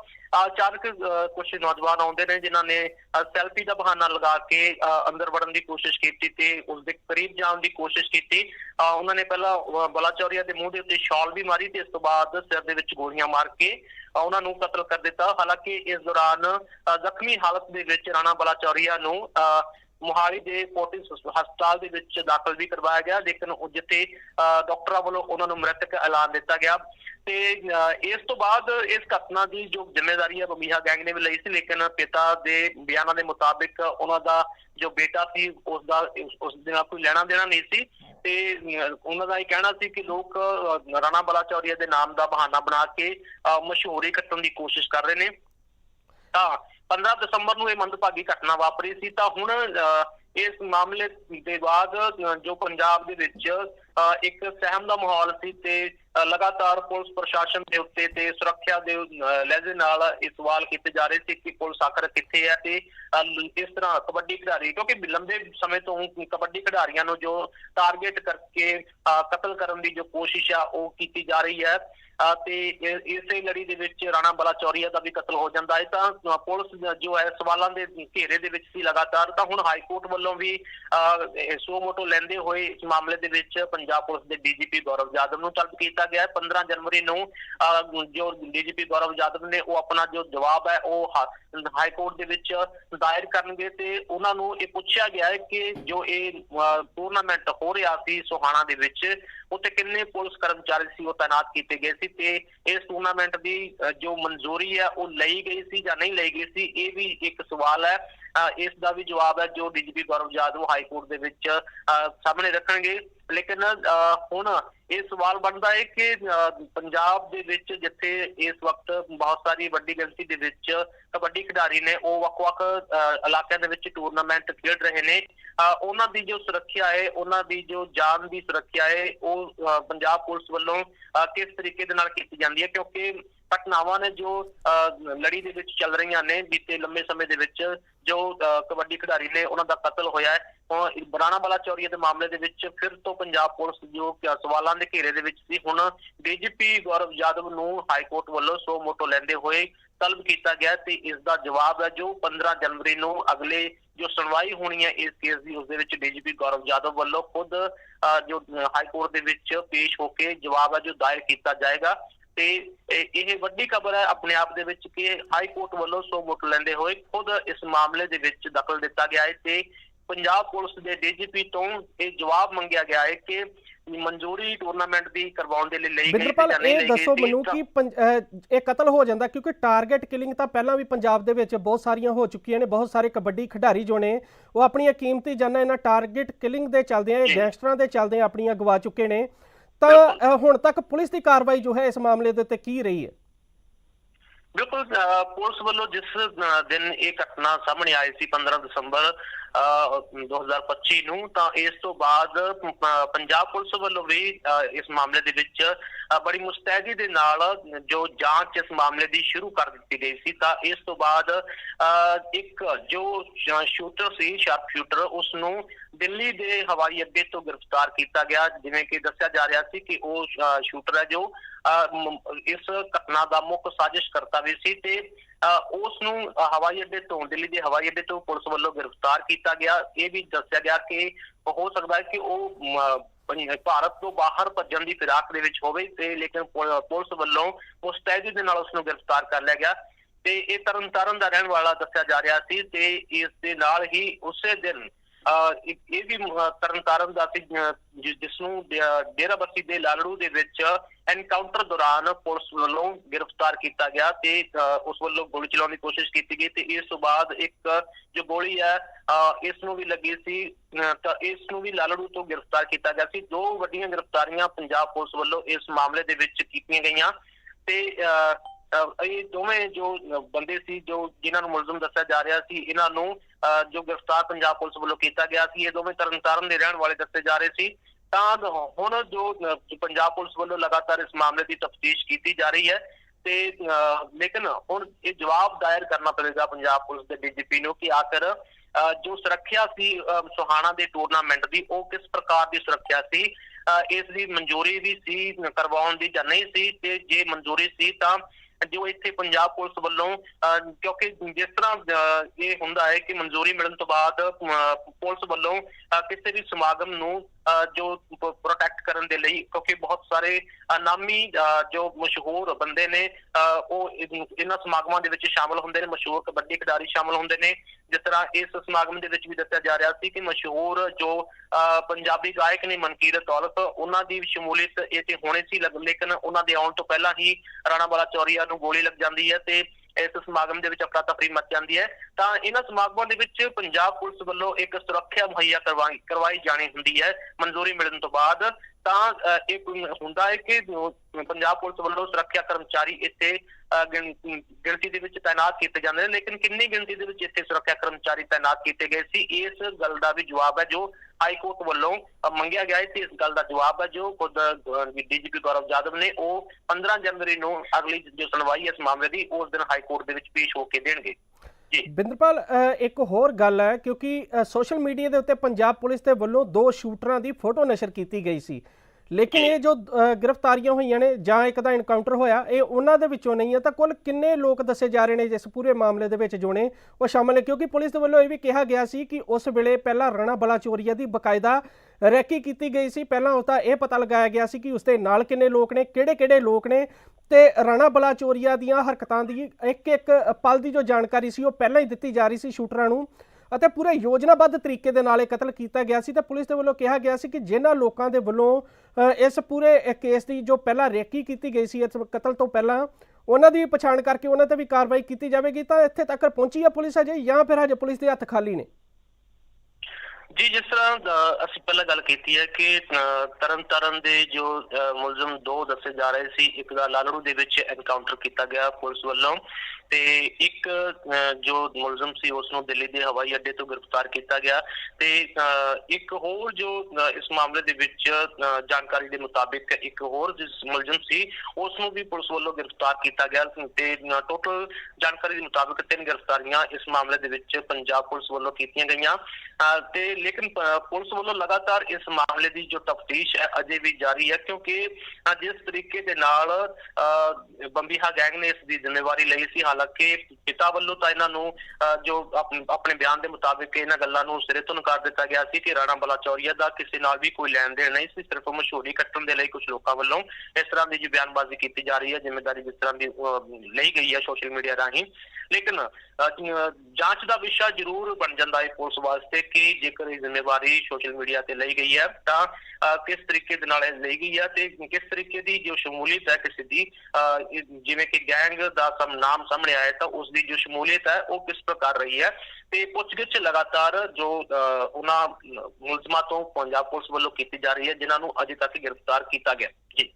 ਅਚਾਨਕ ਕੁਝ ਨੌਜਵਾਨ ਆਉਂਦੇ ਨੇ ਜਿਨ੍ਹਾਂ ਨੇ ਸੈਲਫੀ ਦਾ ਬਹਾਨਾ ਲਗਾ ਕੇ ਅਹ, ਅੰਦਰ ਵੜਨ ਦੀ ਕੋਸ਼ਿਸ਼ ਕੀਤੀ ਤੇ ਉਸ ਦੇ ਕਰੀਬ ਜਾਣ ਦੀ ਕੋਸ਼ਿਸ਼ ਕੀਤੀ। ਅਹ, ਉਹਨਾਂ ਨੇ ਪਹਿਲਾਂ ਅਹ, ਬਲਾਚੌਰੀਆ ਦੇ ਮੂੰਹ ਦੇ ਉੱਤੇ ਸ਼ਾਲ ਵੀ ਮਾਰੀ ਤੇ ਇਸ ਤੋਂ ਬਾਅਦ ਸਿਰ ਦੇ ਵਿੱਚ ਗੋਲੀਆਂ ਮਾਰ ਕੇ ਉਹਨਾਂ ਨੂੰ ਕਤਲ ਕਰ ਦਿੱਤਾ। ਹਾਲਾਂਕਿ ਇਸ ਦੌਰਾਨ ਅਹ, ਜ਼ਖਮੀ ਹਾਲਤ ਦੇ ਵਿੱਚ ਰਾਣਾ ਬਲਾਚੌਰੀਆ ਨੂੰ ਅਹ, ਮੋਹਾਲੀ ਦੇ ਫੋਰਟਿਸ ਹਸਪਤਾਲ ਦੇ ਵਿੱਚ ਦਾਖਲ ਵੀ ਕਰਵਾਇਆ ਗਿਆ ਲੇਕਿਨ ਉਹ ਜਿੱਥੇ ਅਹ, ਡਾਕਟਰਾਂ ਵੱਲੋਂ ਉਹਨਾਂ ਨੂੰ ਮ੍ਰਿਤਕ ਐਲਾਨ ਦਿੱਤਾ ਗਿਆ। ਤੇ ਇਸ ਤੋਂ ਬਾਅਦ ਇਸ ਘਟਨਾ ਦੀ ਜੋ ਜ਼ਿੰਮੇਵਾਰੀ ਹੈ ਬਮੀਹਾ ਗੈਂਗ ਨੇ ਵੀ ਲਈ ਸੀ ਲੇਕਿਨ ਪਿਤਾ ਦੇ ਬਿਆਨਾਂ ਦੇ ਮੁਤਾਬਿਕ ਉਹਨਾਂ ਦਾ ਜੋ ਬੇਟਾ ਸੀ ਉਸ ਦਾ ਉਸ- ਦੇ ਨਾਲ ਕੋਈ ਲੈਣਾ ਦੇਣਾ ਨਹੀਂ ਸੀ। ਤੇ ਉਹਨਾਂ ਦਾ ਇਹ ਕਹਿਣਾ ਸੀ ਕਿ ਲੋਕ ਅਹ, ਰਾਣਾ ਬਲਾਚੌਰੀਆ ਦੇ ਨਾਮ ਦਾ ਬਹਾਨਾ ਬਣਾ ਕੇ ਅਹ, ਮਸ਼ਹੂਰੀ ਕੱਟਣ ਦੀ ਕੋਸ਼ਿਸ਼ ਕਰ ਰਹੇ ਨੇ। ਤਾਂ 15 ਦਸੰਬਰ ਨੂੰ ਇਹ ਮੰਦਭਾਗੀ ਘਟਨਾ ਵਾਪਰੀ ਸੀ। ਤਾਂ ਹੁਣ ਅਹ, ਇਸ ਮਾਮਲੇ ਦੇ ਬਾਅਦ ਜੋ ਪੰਜਾਬ ਦੇ ਵਿੱਚ ਅਹ, ਇੱਕ ਸਹਿਮ ਦਾ ਮਾਹੌਲ ਸੀ ਤੇ ਲਗਾਤਾਰ ਪੁਲਿਸ ਪ੍ਰਸ਼ਾਸਨ ਦੇ ਉੱਤੇ ਤੇ ਸੁਰੱਖਿਆ ਦੇ ਅਹ, ਲਹਿਜ਼ੇ ਨਾਲ ਇਹ ਸਵਾਲ ਕੀਤੇ ਜਾ ਰਹੇ ਸੀ ਕਿ ਪੁਲਿਸ ਆਖਰ ਕਿੱਥੇ ਹੈ ਤੇ ਇਸ ਤਰ੍ਹਾਂ ਕਬੱਡੀ ਖਿਡਾਰੀ ਕਿਉਂਕਿ ਲੰਬੇ ਸਮੇਂ ਤੋਂ ਕਬੱਡੀ ਖਿਡਾਰੀਆਂ ਨੂੰ ਜੋ ਟਾਰਗੇਟ ਕਰਕੇ ਕਤਲ ਕਰਨ ਦੀ ਜੋ ਕੋਸ਼ਿਸ਼ ਆ ਉਹ ਕੀਤੀ ਜਾ ਰਹੀ ਹੈ। ਤੇ ਇਸੇ ਲੜੀ ਦੇ ਵਿੱਚ ਰਾਣਾ ਬਲਾਚੌਰੀਆ ਦਾ ਵੀ ਕਤਲ ਹੋ ਜਾਂਦਾ ਹੈ। ਤਾਂ ਪੁਲਿਸ ਜੋ ਹੈ ਸਵਾਲਾਂ ਦੇ ਘੇਰੇ ਦੇ ਵਿੱਚ ਸੀ ਲਗਾਤਾਰ। ਤਾਂ ਹੁਣ ਹਾਈ ਕੋਰਟ ਵੱਲੋਂ ਵੀ ਸੋ ਮੋਟੋ ਲੈਂਦੇ ਹੋਏ ਇਸ ਮਾਮਲੇ ਦੇ ਵਿੱਚ ਪੰਜਾਬ ਪੁਲਿਸ ਦੇ ਡੀਜੀਪੀ ਗੌਰਵ ਯਾਦਵ ਨੂੰ ਤਲਬ ਕੀਤਾ ਗਿਆ ਹੈ। 15 ਜਨਵਰੀ ਨੂੰ ਅਹ, ਜੋ ਡੀਜੀਪੀ ਗੌਰਵ ਯਾਦਵ ਨੇ ਉਹ ਆਪਣਾ ਜੋ ਜਵਾਬ ਹੈ ਉਹ ਹਾਈ ਕੋਰਟ ਦੇ ਵਿੱਚ ਦਾਇਰ ਕਰਨਗੇ ਤੇ ਉਹਨਾਂ ਨੂੰ ਇਹ ਪੁੱਛਿਆ ਗਿਆ ਹੈ ਕਿ ਜੋ ਇਹ ਟੂਰਨਾਮੈਂਟ ਹੋ ਰਿਹਾ ਸੀ ਸੋਹਾਣਾ ਦੇ ਵਿੱਚ ਉੱਥੇ ਕਿੰਨੇ ਪੁਲਿਸ ਕਰਮਚਾਰੀ ਸੀ ਉਹ ਤਾਇਨਾਤ ਕੀਤੇ ਗਏ ਸੀ ਤੇ ਇਸ ਟੂਰਨਾਮੈਂਟ ਦੀ ਜੋ ਮਨਜ਼ੂਰੀ ਹੈ ਉਹ ਲਈ ਗਈ ਸੀ ਜਾਂ ਨਹੀਂ ਲਈ ਗਈ ਸੀ ਇਹ ਵੀ ਇੱਕ ਸਵਾਲ ਹੈ। ਇਸ ਦਾ ਵੀ ਜਵਾਬ ਹੈ ਜੋ DGP Gaurav Yadav high court ਦੇ ਵਿੱਚ ਅਹ, ਸਾਹਮਣੇ ਰੱਖਣਗੇ। ਲੇਕਿਨ ਹੁਣ ਇਹ ਸਵਾਲ ਬਣਦਾ ਹੈ ਕਿ ਪੰਜਾਬ ਦੇ ਵਿੱਚ ਜਿੱਥੇ ਇਸ ਵਕਤ ਬਹੁਤ ਸਾਰੀ ਵੱਡੀ ਗਿਣਤੀ ਦੇ ਵਿੱਚ ਕਬੱਡੀ ਖਿਡਾਰੀ ਨੇ ਉਹ ਵੱਖ-ਵੱਖ ਅਹ, ਇਲਾਕਿਆਂ ਦੇ ਵਿੱਚ ਟੂਰਨਾਮੈਂਟ ਖੇਡ ਰਹੇ ਨੇ। ਅਹ, ਉਹਨਾਂ ਦੀ ਜੋ ਸੁਰੱਖਿਆ ਹੈ ਉਹਨਾਂ ਦੀ ਜੋ ਜਾਨ ਦੀ ਸੁਰੱਖਿਆ ਹੈ ਉਹ ਅਹ, ਪੰਜਾਬ ਪੁਲਿਸ ਵੱਲੋਂ ਅਹ, ਕਿਸ ਤਰੀਕੇ ਦੇ ਨਾਲ ਕੀਤੀ ਜਾਂਦੀ ਹੈ? ਕਿਉਂਕਿ ਘਟਨਾਵਾਂ ਨੇ ਜੋ ਅਹ, ਲੜੀ ਦੇ ਵਿੱਚ ਚੱਲ ਰਹੀਆਂ ਨੇ ਬੀਤੇ ਲੰਮੇ ਸਮੇਂ ਦੇ ਵਿੱਚ ਜੋ ਕਬੱਡੀ ਖਿਡਾਰੀ ਨੇ ਉਹਨਾਂ ਦਾ ਕਤਲ ਹੋਇਆ ਹੈ। ਹੁਣ ਬਰਾਣਾ ਵਾਲਾ ਚੌਰੀਏ ਦੇ ਮਾਮਲੇ ਦੇ ਵਿੱਚ ਫਿਰ ਤੋਂ ਪੰਜਾਬ ਪੁਲਿਸ ਜੋ ਸਵਾਲਾਂ ਦੇ ਘੇਰੇ ਦੇ ਵਿੱਚ ਸੀ ਹੁਣ ਡੀਜੀਪੀ ਗੌਰਵ ਯਾਦਵ ਨੂੰ ਹਾਈ ਕੋਰਟ ਵੱਲੋਂ ਸੋ ਮੋਟੋ ਲੈਂਦੇ ਹੋਏ ਤਲਬ ਕੀਤਾ ਗਿਆ ਤੇ ਇਸ ਦਾ ਜਵਾਬ ਹੈ ਜੋ 15 ਜਨਵਰੀ ਨੂੰ ਅਗਲੇ ਜੋ ਸੁਣਵਾਈ ਹੋਣੀ ਹੈ ਇਸ ਕੇਸ ਦੀ ਉਸ ਦੇ ਵਿੱਚ ਡੀਜੀਪੀ ਗੌਰਵ ਯਾਦਵ ਵੱਲੋਂ ਖੁਦ ਅਹ, ਜੋ ਹਾਈ ਕੋਰਟ ਦੇ ਵਿੱਚ ਪੇਸ਼ ਹੋ ਕੇ ਜਵਾਬ ਹੈ ਜੋ ਦਾਇਰ ਕੀਤਾ ਜਾਏਗਾ। ਤੇ ਇਹ ਵੱਡੀ ਖਬਰ ਹੈ ਆਪਣੇ ਆਪ ਦੇ ਵਿੱਚ ਕਿ ਹਾਈ ਕੋਰਟ ਵੱਲੋਂ ਸੋ ਮੁੱਟ ਲੈਂਦੇ ਹੋਏ ਖੁਦ ਇਸ ਮਾਮਲੇ ਦੇ ਵਿੱਚ ਦਖਲ ਦਿੱਤਾ ਗਿਆ ਹੈ ਤੇ ਪੰਜਾਬ ਪੁਲਿਸ ਦੇ ਡੀਜੀਪੀ ਤੋਂ ਇਹ ਜਵਾਬ ਮੰਗਿਆ ਗਿਆ ਹੈ ਕਿ ਮਨਜ਼ੂਰੀ ਟੂਰਨਾਮੈਂਟ ਦੀ ਕਰਵਾਉਣ ਦੇ ਲਈ ਲਈ ਗਈ ਜਾਂ ਨਹੀਂ ਇਹ ਲਈ ਗਈ ਦੱਸੋ। ਮੈਨੂੰ ਕਿ ਇਹ ਕਤਲ ਹੋ ਜਾਂਦਾ ਕਿਉਂਕਿ ਟਾਰਗੇਟ ਕਿਲਿੰਗ ਤਾਂ ਪਹਿਲਾਂ ਵੀ ਪੰਜਾਬ ਦੇ ਵਿੱਚ ਬਹੁਤ ਸਾਰੀਆਂ ਹੋ ਚੁੱਕੀਆਂ ਨੇ ਬਹੁਤ ਸਾਰੇ ਕਬੱਡੀ ਖਿਡਾਰੀ ਜੋ ਨੇ ਉਹ ਆਪਣੀਆਂ ਕੀਮਤੀ ਜਾਨਾਂ ਇਹਨਾਂ ਟਾਰਗੇਟ ਕਿਲਿੰਗ ਦੇ ਚੱਲਦਿਆਂ ਇਹ ਗੈਂਗਸਟਰਾਂ ਦੇ ਚੱਲਦਿਆਂ ਆਪਣੀਆਂ ਗਵਾ ਚੁੱਕੇ ਨੇ ਤਾਂ ਹੁਣ ਤੱਕ ਪੁਲਿਸ ਦੀ ਕਾਰਵਾਈ ਜੋ ਹੈ ਇਸ ਮਾਮਲੇ ਦੇ ਉੱਤੇ ਕੀ ਰਹੀ ਹੈ? ਬਿਲਕੁਲ ਅਹ, ਪੁਲਿਸ ਵੱਲੋਂ ਜਿਸ ਦਿਨ ਇਹ ਘਟਨਾ ਸਾਹਮਣੇ ਆਈ ਸੀ 15 ਦਸੰਬਰ 2025 ਨੂੰ ਤਾਂ ਇਸ ਤੋਂ ਬਾਅਦ ਪੰਜਾਬ ਪੁਲਿਸ ਵੱਲੋਂ ਵੀ ਇਸ ਮਾਮਲੇ ਦੇ ਵਿੱਚ ਬੜੀ ਮੁਸਤੈਦੀ ਦੇ ਨਾਲ ਜੋ ਜਾਂਚ ਇਸ ਮਾਮਲੇ ਦੀ ਸ਼ੁਰੂ ਕਰ ਦਿੱਤੀ ਗਈ ਸੀ ਤਾਂ ਇਸ ਤੋਂ ਬਾਅਦ ਅਹ, ਇੱਕ ਜੋ ਸ਼ੂਟਰ ਸੀ ਸ਼ਾਰਪ ਸ਼ੂਟਰ ਉਸ ਨੂੰ ਦਿੱਲੀ ਦੇ ਹਵਾਈ ਅੱਡੇ ਤੋਂ ਗ੍ਰਿਫਤਾਰ ਕੀਤਾ ਗਿਆ ਜਿਵੇਂ ਕਿ ਦੱਸਿਆ ਜਾ ਰਿਹਾ ਸੀ ਕਿ ਉਹ ਅਹ, ਸ਼ੂਟਰ ਹੈ ਜੋ ਅਹ, ਇਸ ਘਟਨਾ ਦਾ ਮੁੱਖ ਸਾਜ਼ਿਸ਼ ਕਰਤਾ ਵੀ ਸੀ ਤੇ ਉਸ ਨੂੰ ਹਵਾਈ ਅੱਡੇ ਤੋਂ, ਦਿੱਲੀ ਦੇ ਹਵਾਈ ਅੱਡੇ ਤੋਂ ਪੁਲਿਸ ਵੱਲੋਂ ਗ੍ਰਿਫਤਾਰ ਕੀਤਾ ਗਿਆ। ਇਹ ਵੀ ਦੱਸਿਆ ਗਿਆ ਕਿ ਹੋ ਸਕਦਾ ਹੈ ਕਿ ਉਹ ਭਾਰਤ ਤੋਂ ਬਾਹਰ ਭੱਜਣ ਦੀ ਫਿਰਾਕ ਦੇ ਵਿੱਚ ਹੋਵੇ ਤੇ ਲੇਕਿਨ ਪੁਲਿਸ ਵੱਲੋਂ ਮੁਸਤੈਦੀ ਦੇ ਨਾਲ ਉਸ ਨੂੰ ਗ੍ਰਿਫਤਾਰ ਕਰ ਲਿਆ ਗਿਆ। ਤੇ ਇਹ ਤਰਨਤਾਰਨ ਦਾ ਰਹਿਣ ਵਾਲਾ ਦੱਸਿਆ ਜਾ ਰਿਹਾ ਸੀ ਤੇ ਇਸ ਦੇ ਨਾਲ ਹੀ ਉਸੇ ਦਿਨ ਇਹ ਵੀ ਅਹ, ਤਰਨਤਾਰਨ ਦਾ ਸੀ ਅਹ, ਜਿਸ ਨੂੰ ਡੇਰਾਬੱਸੀ ਦੇ ਲਾਲੜੂ ਦੇ ਵਿੱਚ ਐਨਕਾਊਂਟਰ ਦੌਰਾਨ ਪੁਲਿਸ ਵੱਲੋਂ ਗ੍ਰਿਫਤਾਰ ਕੀਤਾ ਗਿਆ ਤੇ ਉਸ ਵੱਲੋਂ ਗੋਲੀ ਚਲਾਉਣ ਦੀ ਕੋਸ਼ਿਸ਼ ਕੀਤੀ ਗਈ ਤੇ ਇਸ ਤੋਂ ਬਾਅਦ ਇੱਕ ਜੋ ਗੋਲੀ ਹੈ ਅਹ, ਇਸ ਨੂੰ ਵੀ ਲੱਗੀ ਸੀ ਤਾਂ ਇਸ ਨੂੰ ਵੀ ਲਾਲੜੂ ਤੋਂ ਗ੍ਰਿਫਤਾਰ ਕੀਤਾ ਗਿਆ ਸੀ। ਦੋ ਵੱਡੀਆਂ ਗ੍ਰਿਫਤਾਰੀਆਂ ਪੰਜਾਬ ਪੁਲਿਸ ਵੱਲੋਂ ਇਸ ਮਾਮਲੇ ਦੇ ਵਿੱਚ ਕੀਤੀਆਂ ਗਈਆਂ ਤੇ ਅਹ, ਇਹ ਦੋਵੇਂ ਜੋ ਬੰਦੇ ਸੀ ਜੋ ਜਿਨ੍ਹਾਂ ਨੂੰ ਮੁਲਜ਼ਮ ਦੱਸਿਆ ਜਾ ਰਿਹਾ ਸੀ ਇਹਨਾਂ ਨੂੰ ਜੋ ਗ੍ਰਿਫਤਾਰ ਪੰਜਾਬ ਪੁਲਿਸ ਵੱਲੋਂ ਕੀਤਾ ਗਿਆ ਸੀ ਇਹ ਦੋਵੇਂ ਤਰਨਤਾਰਨ ਦੇ ਰਹਿਣ ਵਾਲੇ ਦੱਸੇ ਜਾ ਰਹੇ ਸੀ। ਤਾਂ ਹੁਣ ਜੋ ਪੰਜਾਬ ਪੁਲਿਸ ਵੱਲੋਂ ਲਗਾਤਾਰ ਇਸ ਮਾਮਲੇ ਦੀ ਤਫਤੀਸ਼ ਕੀਤੀ ਜਾ ਰਹੀ ਹੈ ਤੇ ਲੇਕਿਨ ਹੁਣ ਇਹ ਜਵਾਬ ਦਾਇਰ ਕਰਨਾ ਪਵੇਗਾ ਪੰਜਾਬ ਪੁਲਿਸ ਦੇ ਡੀਜੀਪੀ ਨੂੰ ਕਿ ਆਖਰ ਅਹ, ਜੋ ਸੁਰੱਖਿਆ ਸੀ ਅਹ, ਸੁਹਾਣਾ ਦੇ ਟੂਰਨਾਮੈਂਟ ਦੀ ਉਹ ਕਿਸ ਪ੍ਰਕਾਰ ਦੀ ਸੁਰੱਖਿਆ ਸੀ ਅਹ, ਇਸ ਦੀ ਮਨਜ਼ੂਰੀ ਵੀ ਸੀ ਕਰਵਾਉਣ ਦੀ ਜਾਂ ਨਹੀਂ ਸੀ ਤੇ ਜੇ ਮਨਜ਼ੂਰੀ ਸੀ ਤਾਂ ਜੋ ਇੱਥੇ ਪੰਜਾਬ ਪੁਲਿਸ ਵੱਲੋਂ ਅਹ, ਕਿਉਂਕਿ ਜਿਸ ਤਰ੍ਹਾਂ ਅਹ, ਇਹ ਹੁੰਦਾ ਹੈ ਕਿ ਮਨਜ਼ੂਰੀ ਮਿਲਣ ਤੋਂ ਬਾਅਦ ਪੁਲਿਸ ਵੱਲੋਂ ਕਿਸੇ ਵੀ ਸਮਾਗਮ ਨੂੰ ਅਹ, ਜੋ ਪ੍ਰੋਟੈਕਟ ਕਰਨ ਦੇ ਲਈ ਕਿਉਂਕਿ ਬਹੁਤ ਸਾਰੇ ਨਾਮੀ ਅਹ, ਜੋ ਮਸ਼ਹੂਰ ਬੰਦੇ ਨੇ ਉਹ ਇਹਨਾਂ ਸਮਾਗਮਾਂ ਦੇ ਵਿੱਚ ਸ਼ਾਮਲ ਹੁੰਦੇ ਨੇ ਮਸ਼ਹੂਰ ਕਬੱਡੀ ਖਿਡਾਰੀ ਸ਼ਾਮਲ ਹੁੰਦੇ ਨੇ। ਜਿਸ ਤਰ੍ਹਾਂ ਇਸ ਸਮਾਗਮ ਦੇ ਵਿੱਚ ਵੀ ਦੱਸਿਆ ਜਾ ਰਿਹਾ ਸੀ ਕਿ ਮਸ਼ਹੂਰ ਜੋ ਅਹ, ਪੰਜਾਬੀ ਗਾਇਕ ਨੇ ਮਨਕੀਰਤ ਦੌਲਤ ਉਹਨਾਂ ਦੀ ਸ਼ਮੂਲੀਅਤ ਇੱਥੇ ਤੇ ਹੋਣੀ ਸੀ ਲੇਕਿਨ ਉਹਨਾਂ ਦੇ ਆਉਣ ਤੋਂ ਪਹਿਲਾਂ ਹੀ ਰਾਣਾ ਬਾਲਾ ਚੌਰੀਆ ਨੂੰ ਗੋਲੀ ਲੱਗ ਜਾਂਦੀ ਹੈ ਤੇ ਇਸ ਸਮਾਗਮ ਦੇ ਵਿੱਚ ਅਫਰਾ ਤਫਰੀ ਮਚ ਜਾਂਦੀ ਹੈ। ਤਾਂ ਇਹਨਾਂ ਸਮਾਗਮਾਂ ਦੇ ਵਿੱਚ ਪੰਜਾਬ ਪੁਲਿਸ ਵੱਲੋਂ ਇੱਕ ਸੁਰੱਖਿਆ ਮੁਹੱਈਆ ਕਰਵਾਈ ਕਰਵਾਈ ਜਾਣੀ ਹੁੰਦੀ ਹੈ। ਮਨਜ਼ੂਰੀ ਮਿਲਣ ਤੋਂ ਬਾਅਦ ਤਾਂ ਇਹ ਹੁੰਦਾ ਹੈ ਕਿ ਪੰਜਾਬ ਪੁਲਿਸ ਵੱਲੋਂ ਸੁਰੱਖਿਆ ਕਰਮਚਾਰੀ ਇੱਥੇ ਗਿਣਤੀ ਦੇ ਵਿੱਚ ਤਾਇਨਾਤ ਕੀਤੇ ਜਾਂਦੇ ਨੇ, ਲੇਕਿਨ ਕਿੰਨੀ ਗਿਣਤੀ ਦੇ ਵਿੱਚ ਇੱਥੇ ਸੁਰੱਖਿਆ ਕਰਮਚਾਰੀ ਤਾਇਨਾਤ ਕੀਤੇ ਗਏ ਸੀ, ਇਸ ਗੱਲ ਦਾ ਵੀ ਜਵਾਬ ਹੈ ਜੋ ਹਾਈ ਕੋਰਟ ਵੱਲੋਂ ਮੰਗਿਆ ਗਿਆ ਹੈ ਤੇ ਇਸ ਗੱਲ ਦਾ ਜਵਾਬ ਹੈ ਜੋ ਖੁਦ ਡੀਜੀਪੀ ਗੌਰਵ ਜਾਦਵ ਨੇ ਉਹ 15 ਜਨਵਰੀ ਨੂੰ ਅਗਲੀ ਜੋ ਸੁਣਵਾਈ ਹੈ ਇਸ ਮਾਮਲੇ ਦੀ, ਉਸ ਦਿਨ ਹਾਈ ਕੋਰਟ ਦੇ ਵਿੱਚ ਪੇਸ਼ ਹੋ ਕੇ ਦੇਣਗੇ। ਬਿੰਦਰਪਾਲ ਇੱਕ ਹੋਰ ਗੱਲ ਹੈ ਕਿਉਂਕਿ ਸੋਸ਼ਲ ਮੀਡੀਆ ਦੇ ਉੱਤੇ ਪੰਜਾਬ ਪੁਲਿਸ ਦੇ ਵੱਲੋਂ ਦੋ ਸ਼ੂਟਰਾਂ ਦੀ ਫੋਟੋ ਨਸ਼ਰ ਕੀਤੀ ਗਈ ਸੀ। ਲੇਕਿਨ ਇਹ ਜੋ ਗ੍ਰਿਫਤਾਰੀਆਂ ਹੋਈਆਂ ਨੇ ਜਾਂ ਇੱਕ ਦਾ ਐਨਕਾਊਂਟਰ ਹੋਇਆ ਇਹ ਉਹਨਾਂ ਦੇ ਵਿੱਚੋਂ ਨਹੀਂ ਹੈ। ਤਾਂ ਕੁੱਲ ਕਿੰਨੇ ਲੋਕ ਦੱਸੇ ਜਾ ਰਹੇ ਨੇ ਜਿਸ ਪੂਰੇ ਮਾਮਲੇ ਦੇ ਵਿੱਚ ਜੋ ਨੇ ਉਹ ਸ਼ਾਮਲ ਨੇ? ਕਿਉਂਕਿ ਪੁਲਿਸ ਦੇ ਵੱਲੋਂ ਇਹ ਵੀ ਕਿਹਾ ਗਿਆ ਸੀ ਕਿ ਉਸ ਵੇਲੇ ਪਹਿਲਾਂ ਰਾਣਾ ਬਲਾਚੋਰੀਆ ਦੀ ਬਕਾਇਦਾ ਰੈਕੀ ਕੀਤੀ ਗਈ ਸੀ। ਪਹਿਲਾਂ ਉਸ ਦਾ ਇਹ ਪਤਾ ਲਗਾਇਆ ਗਿਆ ਸੀ ਕਿ ਉਸ ਦੇ ਨਾਲ ਕਿੰਨੇ ਲੋਕ ਨੇ, ਕਿਹੜੇ-ਕਿਹੜੇ ਲੋਕ ਨੇ ਤੇ ਰਾਣਾ ਬਲਾਚੋਰੀਆ ਦੀਆਂ ਹਰਕਤਾਂ ਦੀ ਇੱਕ ਇੱਕ ਪਲ ਦੀ ਜੋ ਜਾਣਕਾਰੀ ਸੀ ਉਹ ਪਹਿਲਾਂ ਹੀ ਦਿੱਤੀ ਜਾ ਰਹੀ ਸੀ ਸ਼ੂਟਰਾਂ ਨੂੰ ਅਤੇ ਪੂਰੇ ਯੋਜਨਾਬੱਧ ਤਰੀਕੇ ਦੇ ਨਾਲ ਇਹ ਕਤਲ ਕੀਤਾ ਗਿਆ ਸੀ ਤੇ ਪੁਲਿਸ ਦੇ ਵੱਲੋਂ ਕਿਹਾ ਗਿਆ ਸੀ ਕਿ ਜਿਨ੍ਹਾਂ ਲੋਕਾਂ ਦੇ ਵੱਲੋਂ ਇਸ ਪੂਰੇ ਕੇਸ ਦੀ ਜੋ ਪਹਿਲਾਂ ਰੇਕੀ ਕੀਤੀ ਗਈ ਸੀ ਇਸ ਕਤਲ ਤੋਂ ਪਹਿਲਾਂ, ਉਹਨਾਂ ਦੀ ਪਛਾਣ ਕਰਕੇ ਉਹਨਾਂ ਤੇ ਵੀ ਕਾਰਵਾਈ ਕੀਤੀ ਜਾਵੇਗੀ। ਤਾਂ ਇੱਥੇ ਤੱਕ ਪਹੁੰਚੀ ਹੈ ਪੁਲਿਸ ਅਜੇ ਜਾਂ ਫਿਰ ਹਜੇ ਪੁਲਿਸ ਦੇ ਹੱਥ ਖਾਲੀ ਨੇ? ਜੀ ਜਿਸ ਤਰ੍ਹਾਂ ਅਸੀਂ ਪਹਿਲਾਂ ਗੱਲ ਕੀਤੀ ਹੈ ਕਿ ਅ, ਤਰਨ ਤਾਰਨ ਦੇ ਜੋ ਮੁਲਜ਼ਮ ਦੋ ਦੱਸੇ ਜਾ ਰਹੇ ਸੀ ਇੱਕ ਦਾ ਲਾਲੜੂ ਦੇ ਵਿੱਚ ਐਨਕਾਊਂਟਰ ਕੀਤਾ ਗਿਆ ਪੁਲਿਸ ਵੱਲੋਂ ਤੇ ਇੱਕ ਜੋ ਮੁਲਜ਼ਮ ਸੀ ਉਸ ਨੂੰ ਦਿੱਲੀ ਦੇ ਹਵਾਈ ਅੱਡੇ ਤੋਂ ਗ੍ਰਿਫਤਾਰ ਕੀਤਾ ਗਿਆ ਤੇ ਇੱਕ ਹੋਰ ਜੋ ਇਸ ਮਾਮਲੇ ਦੇ ਵਿੱਚ ਜਾਣਕਾਰੀ ਦੇ ਮੁਤਾਬਿਕ ਇੱਕ ਹੋਰ ਜਿਸ ਮੁਲਜ਼ਮ ਸੀ ਉਸ ਨੂੰ ਵੀ ਪੁਲਿਸ ਵੱਲੋਂ ਗ੍ਰਿਫਤਾਰ ਕੀਤਾ ਗਿਆ ਤੇ ਟੋਟਲ ਜਾਣਕਾਰੀ ਦੇ ਮੁਤਾਬਿਕ ਤਿੰਨ ਗ੍ਰਿਫਤਾਰੀਆਂ ਇਸ ਮਾਮਲੇ ਦੇ ਵਿੱਚ ਪੰਜਾਬ ਪੁਲਿਸ ਵੱਲੋਂ ਕੀਤੀਆਂ ਗਈਆਂ। ਅ, ਤੇ ਲੇਕਿਨ ਪੁਲਿਸ ਵੱਲੋਂ ਲਗਾਤਾਰ ਇਸ ਮਾਮਲੇ ਦੀ ਜੋ ਤਫਤੀਸ਼ ਹੈ ਅਜੇ ਵੀ ਜਾਰੀ ਹੈ ਕਿਉਂਕਿ ਜਿਸ ਤਰੀਕੇ ਦੇ ਨਾਲ ਅ, ਬੰਬੀਹਾ ਗੈਂਗ ਨੇ ਇਸ ਦੀ ਜ਼ਿੰਮੇਵਾਰੀ ਲਈ ਸੀ ਹਾਲਾਂਕਿ ਪਿਤਾ ਵੱਲੋਂ ਤਾਂ ਇਹਨਾਂ ਨੂੰ ਜੋ ਆਪਣੇ ਬਿਆਨ ਦੇ ਮੁਤਾਬਿਕ ਇਹਨਾਂ ਗੱਲਾਂ ਨੂੰ ਸਿਰੇ ਤੋਂ ਨਕਾਰ ਦਿੱਤਾ ਗਿਆ ਸੀ ਕਿ ਰਾਣਾ ਬਲਾਚੌਰੀਆ ਦਾ ਕਿਸੇ ਨਾਲ ਵੀ ਕੋਈ ਲੈਣ ਦੇਣ ਨਹੀਂ ਸੀ ਸਿਰਫ ਮਸ਼ਹੂਰੀ ਕੱਟਣ ਦੇ ਲਈ ਕੁਝ ਲੋਕਾਂ ਵੱਲੋਂ ਇਸ ਤਰ੍ਹਾਂ ਦੀ ਜੋ ਬਿਆਨਬਾਜ਼ੀ ਕੀਤੀ ਜਾ ਰਹੀ ਹੈ ਜ਼ਿੰਮੇਵਾਰੀ ਜਿਸ ਤਰ੍ਹਾਂ ਦੀ ਅ, ਲਈ ਗਈ ਹੈ ਸੋਸ਼ਲ ਮੀਡੀਆ ਰਾਹੀਂ। ਲੇਕਿਨ ਅ, ਜਾਂਚ ਦਾ ਵਿਸ਼ਾ ਜ਼ਰੂਰ ਬਣ ਜਾਂਦਾ ਹੈ ਪੁਲਿਸ ਵਾਸਤੇ ਕਿ ਜੇਕਰ ਇਹ ਜ਼ਿੰਮੇਵਾਰੀ ਸੋਸ਼ਲ ਮੀਡੀਆ ਤੇ ਲਈ ਗਈ ਹੈ। ਤਾਂ ਕਿਸ ਤਰੀਕੇ ਦੇ ਨਾਲ ਲਈ ਗਈ ਹੈ ਤੇ ਕਿਸ ਤਰੀਕੇ ਦੀ ਜੋ ਸ਼ਮੂਲੀਅਤ ਹੈ ਕਿਸੇ ਦੀ ਜਿਵੇਂ ਕਿ ਗੈਂਗ ਦਾ ਸਮ, ਨਾਮ ਸਾਹਮਣੇ ਆਇਆ ਤਾਂ ਉਸ ਦੀ ਜੋ ਸ਼ਮੂਲੀਅਤ ਹੈ ਉਹ ਕਿਸ ਪ੍ਰਕਾਰ ਰਹੀ ਹੈ? ਤੇ ਪੁੱਛਗਿੱਛ ਲਗਾਤਾਰ ਜੋ ਉਹਨਾਂ ਮੁਲਜ਼ਮਾਂ ਤੋਂ ਪੰਜਾਬ ਪੁਲਿਸ ਵੱਲੋਂ ਕੀਤੀ ਜਾ ਰਹੀ ਹੈ, ਜਿਨ੍ਹਾਂ ਨੂੰ ਅਜੇ ਤੱਕ ਗ੍ਰਿਫਤਾਰ ਕੀਤਾ ਗਿਆ। ਜੀ।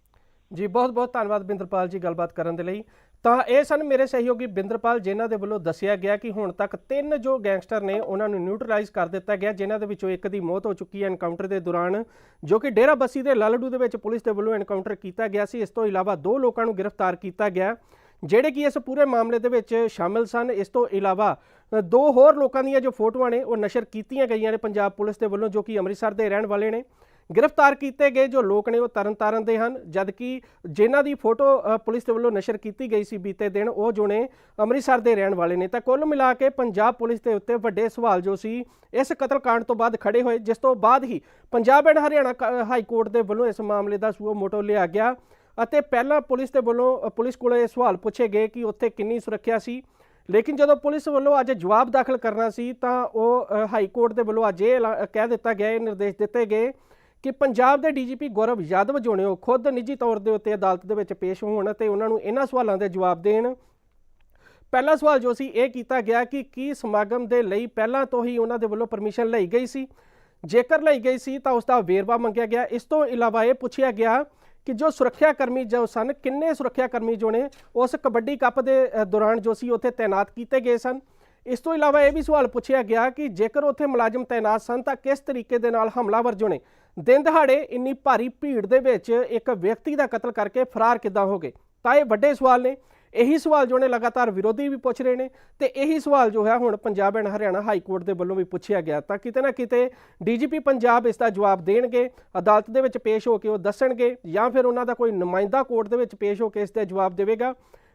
ਜੀ ਬਹੁਤ ਬਹੁਤ ਧੰਨਵਾਦ ਬਿੰਦਰਪਾਲ ਜੀ ਗੱਲਬਾਤ ਕਰਨ ਦੇ ਲਈ। ਤਾਂ ਇਹ ਸਨ ਮੇਰੇ ਸਹਿਯੋਗੀ ਬਿੰਦਰਪਾਲ, ਜਿਨ੍ਹਾਂ ਦੇ ਵੱਲੋਂ ਦੱਸਿਆ ਗਿਆ ਕਿ ਹੁਣ ਤੱਕ ਤਿੰਨ ਜੋ ਗੈਂਗਸਟਰ ਨੇ ਉਹਨਾਂ ਨੂੰ ਨਿਊਟਰਲਾਈਜ਼ ਕਰ ਦਿੱਤਾ ਗਿਆ, ਜਿਨ੍ਹਾਂ ਦੇ ਵਿੱਚੋਂ ਇੱਕ ਦੀ ਮੌਤ ਹੋ ਚੁੱਕੀ ਹੈ ਐਨਕਾਊਂਟਰ ਦੇ ਦੌਰਾਨ, ਜੋ ਕਿ ਡੇਰਾ ਬੱਸੀ ਦੇ ਲਾਲੜੂ ਦੇ ਵਿੱਚ ਪੁਲਿਸ ਦੇ ਵੱਲੋਂ ਐਨਕਾਊਂਟਰ ਕੀਤਾ ਗਿਆ ਸੀ। ਇਸ ਤੋਂ ਇਲਾਵਾ ਦੋ ਲੋਕਾਂ ਨੂੰ ਗ੍ਰਿਫਤਾਰ ਕੀਤਾ ਗਿਆ, ਜਿਹੜੇ ਕਿ ਇਸ ਪੂਰੇ ਮਾਮਲੇ ਦੇ ਵਿੱਚ ਸ਼ਾਮਿਲ ਸਨ। ਇਸ ਤੋਂ ਇਲਾਵਾ ਦੋ ਹੋਰ ਲੋਕਾਂ ਦੀਆਂ ਜੋ ਫੋਟੋਆਂ ਨੇ, ਉਹ ਨਸ਼ਰ ਕੀਤੀਆਂ ਗਈਆਂ ਨੇ ਪੰਜਾਬ ਪੁਲਿਸ ਦੇ ਵੱਲੋਂ, ਜੋ ਕਿ ਅੰਮ੍ਰਿਤਸਰ ਦੇ ਰਹਿਣ ਵਾਲੇ ਨੇ। ਗ੍ਰਿਫਤਾਰ ਕੀਤੇ ਗਏ ਜੋ ਲੋਕ ਨੇ ਉਹ ਤਰਨਤਾਰਨ ਦੇ ਹਨ, ਜਦਕਿ ਜਿਨ੍ਹਾਂ ਦੀ ਫੋਟੋ ਪੁਲਿਸ ਦੇ ਵੱਲੋਂ ਨਸ਼ਰ ਕੀਤੀ ਗਈ ਸੀ ਬੀਤੇ ਦਿਨ, ਉਹ ਜੋ ਨੇ ਅੰਮ੍ਰਿਤਸਰ ਦੇ ਰਹਿਣ ਵਾਲੇ ਨੇ। ਤਾਂ ਕੁੱਲ ਮਿਲਾ ਕੇ ਪੰਜਾਬ ਪੁਲਿਸ ਦੇ ਉੱਤੇ ਵੱਡੇ ਸਵਾਲ ਜੋ ਸੀ, ਇਸ ਕਤਲकांड ਤੋਂ ਬਾਅਦ ਖੜੇ ਹੋਏ, ਜਿਸ ਤੋਂ ਬਾਅਦ ਹੀ ਪੰਜਾਬ ਐਂਡ ਹਰਿਆਣਾ ਕ- ਹਾਈ ਕੋਰਟ ਦੇ ਵੱਲੋਂ ਇਸ ਮਾਮਲੇ ਦਾ ਸੂਓ ਮੋਟੋ ਲਿਆ ਗਿਆ ਅਤੇ ਪਹਿਲਾਂ ਪੁਲਿਸ ਦੇ ਵੱਲੋਂ ਪੁਲਿਸ ਕੋਲ ਇਹ ਸਵਾਲ ਪੁੱਛੇ ਗਏ ਕਿ ਉੱਥੇ ਕਿੰਨੀ ਸੁਰੱਖਿਆ ਸੀ। ਲੇਕਿਨ ਜਦੋਂ ਪੁਲਿਸ ਵੱਲੋਂ ਅੱਜ ਜਵਾਬ ਦਾਖਲ ਕਰਨਾ ਸੀ, ਤਾਂ ਉਹ ਹਾਈ ਕੋਰਟ ਦੇ ਵੱਲੋਂ ਅੱਜ ਇਹ ਐਲਾ- ਕਹਿ ਦਿੱਤਾ ਗਿਆ, ਇਹ ਨਿਰਦੇਸ਼ ਦਿੱਤੇ ਗਏ ਕਿ ਪੰਜਾਬ ਦੇ ਡੀਜੀਪੀ ਗੌਰਵ ਯਾਦਵ ਜੋ ਨੇ ਉਹ ਖੁਦ ਨਿੱਜੀ ਤੌਰ ਦੇ ਉੱਤੇ ਅਦਾਲਤ ਦੇ ਵਿੱਚ ਪੇਸ਼ ਹੋਣ ਅਤੇ ਉਹਨਾਂ ਨੂੰ ਇਹਨਾਂ ਸਵਾਲਾਂ ਦੇ ਜਵਾਬ ਦੇਣ। ਪਹਿਲਾ ਸਵਾਲ ਜੋ ਸੀ, ਇਹ ਕੀਤਾ ਗਿਆ ਕਿ ਕੀ ਸਮਾਗਮ ਦੇ ਲਈ ਪਹਿਲਾਂ ਤੋਂ ਹੀ ਉਹਨਾਂ ਦੇ ਵੱਲੋਂ ਪਰਮਿਸ਼ਨ ਲਈ ਗਈ ਸੀ? ਜੇਕਰ ਲਈ ਗਈ ਸੀ, ਤਾਂ ਉਸ ਦਾ ਵੇਰਵਾ ਮੰਗਿਆ ਗਿਆ। ਇਸ ਤੋਂ ਇਲਾਵਾ ਇਹ ਪੁੱਛਿਆ ਗਿਆ ਕਿ ਜੋ ਸੁਰੱਖਿਆ ਕਰਮੀ ਜੋ ਸਨ, ਕਿੰਨੇ ਸੁਰੱਖਿਆ ਕਰਮੀ ਜੋ ਨੇ ਉਸ ਕਬੱਡੀ ਕੱਪ ਦੇ ਦੌਰਾਨ ਜੋ ਸੀ, ਉੱਥੇ ਤਾਇਨਾਤ ਕੀਤੇ ਗਏ ਸਨ। ਇਸ ਤੋਂ ਇਲਾਵਾ ਇਹ ਵੀ ਸਵਾਲ ਪੁੱਛਿਆ ਗਿਆ ਕਿ ਜੇਕਰ ਉੱਥੇ ਮੁਲਾਜ਼ਮ ਤਾਇਨਾਤ ਸਨ, ਤਾਂ ਕਿਸ ਤਰੀਕੇ ਦੇ ਨਾਲ ਹਮਲਾਵਰ ਜੋ ਨੇ ਦਿਨ ਦਿਹਾੜੇ ਇੰਨੀ ਭਾਰੀ ਭੀੜ ਦੇ ਵਿੱਚ ਇੱਕ ਵਿਅਕਤੀ ਦਾ ਕਤਲ ਕਰਕੇ ਫਰਾਰ ਕਿੱਦਾਂ ਹੋ ਗਏ? ਤਾਂ ਇਹ ਵੱਡੇ ਸਵਾਲ ਨੇ। ਇਹੀ ਸਵਾਲ ਜੋ ਨੇ ਲਗਾਤਾਰ ਵਿਰੋਧੀ ਵੀ ਪੁੱਛ ਰਹੇ ਨੇ ਤੇ ਇਹੀ ਸਵਾਲ ਜੋ ਹੈ ਹੁਣ Punjab and Haryana high court ਦੇ ਵੱਲੋਂ ਵੀ ਪੁੱਛਿਆ ਗਿਆ। ਤਾਂ ਕਿਤੇ ਨਾ ਕਿਤੇ ਡੀਜੀਪੀ ਪੰਜਾਬ ਇਸ ਦਾ ਜਵਾਬ ਦੇਣਗੇ, ਅਦਾਲਤ ਦੇ ਵਿੱਚ ਪੇਸ਼ ਹੋ ਕੇ ਉਹ ਦੱਸਣਗੇ ਜਾਂ ਫਿਰ ਉਹਨਾਂ ਦਾ ਕੋਈ ਨੁਮਾਇੰਦਾ ਕੋਰਟ ਦੇ ਵਿੱਚ ਪੇਸ਼ ਹੋ ਕੇ ਇਸ ਦਾ ਜਵਾਬ ਦੇਵੇਗਾ।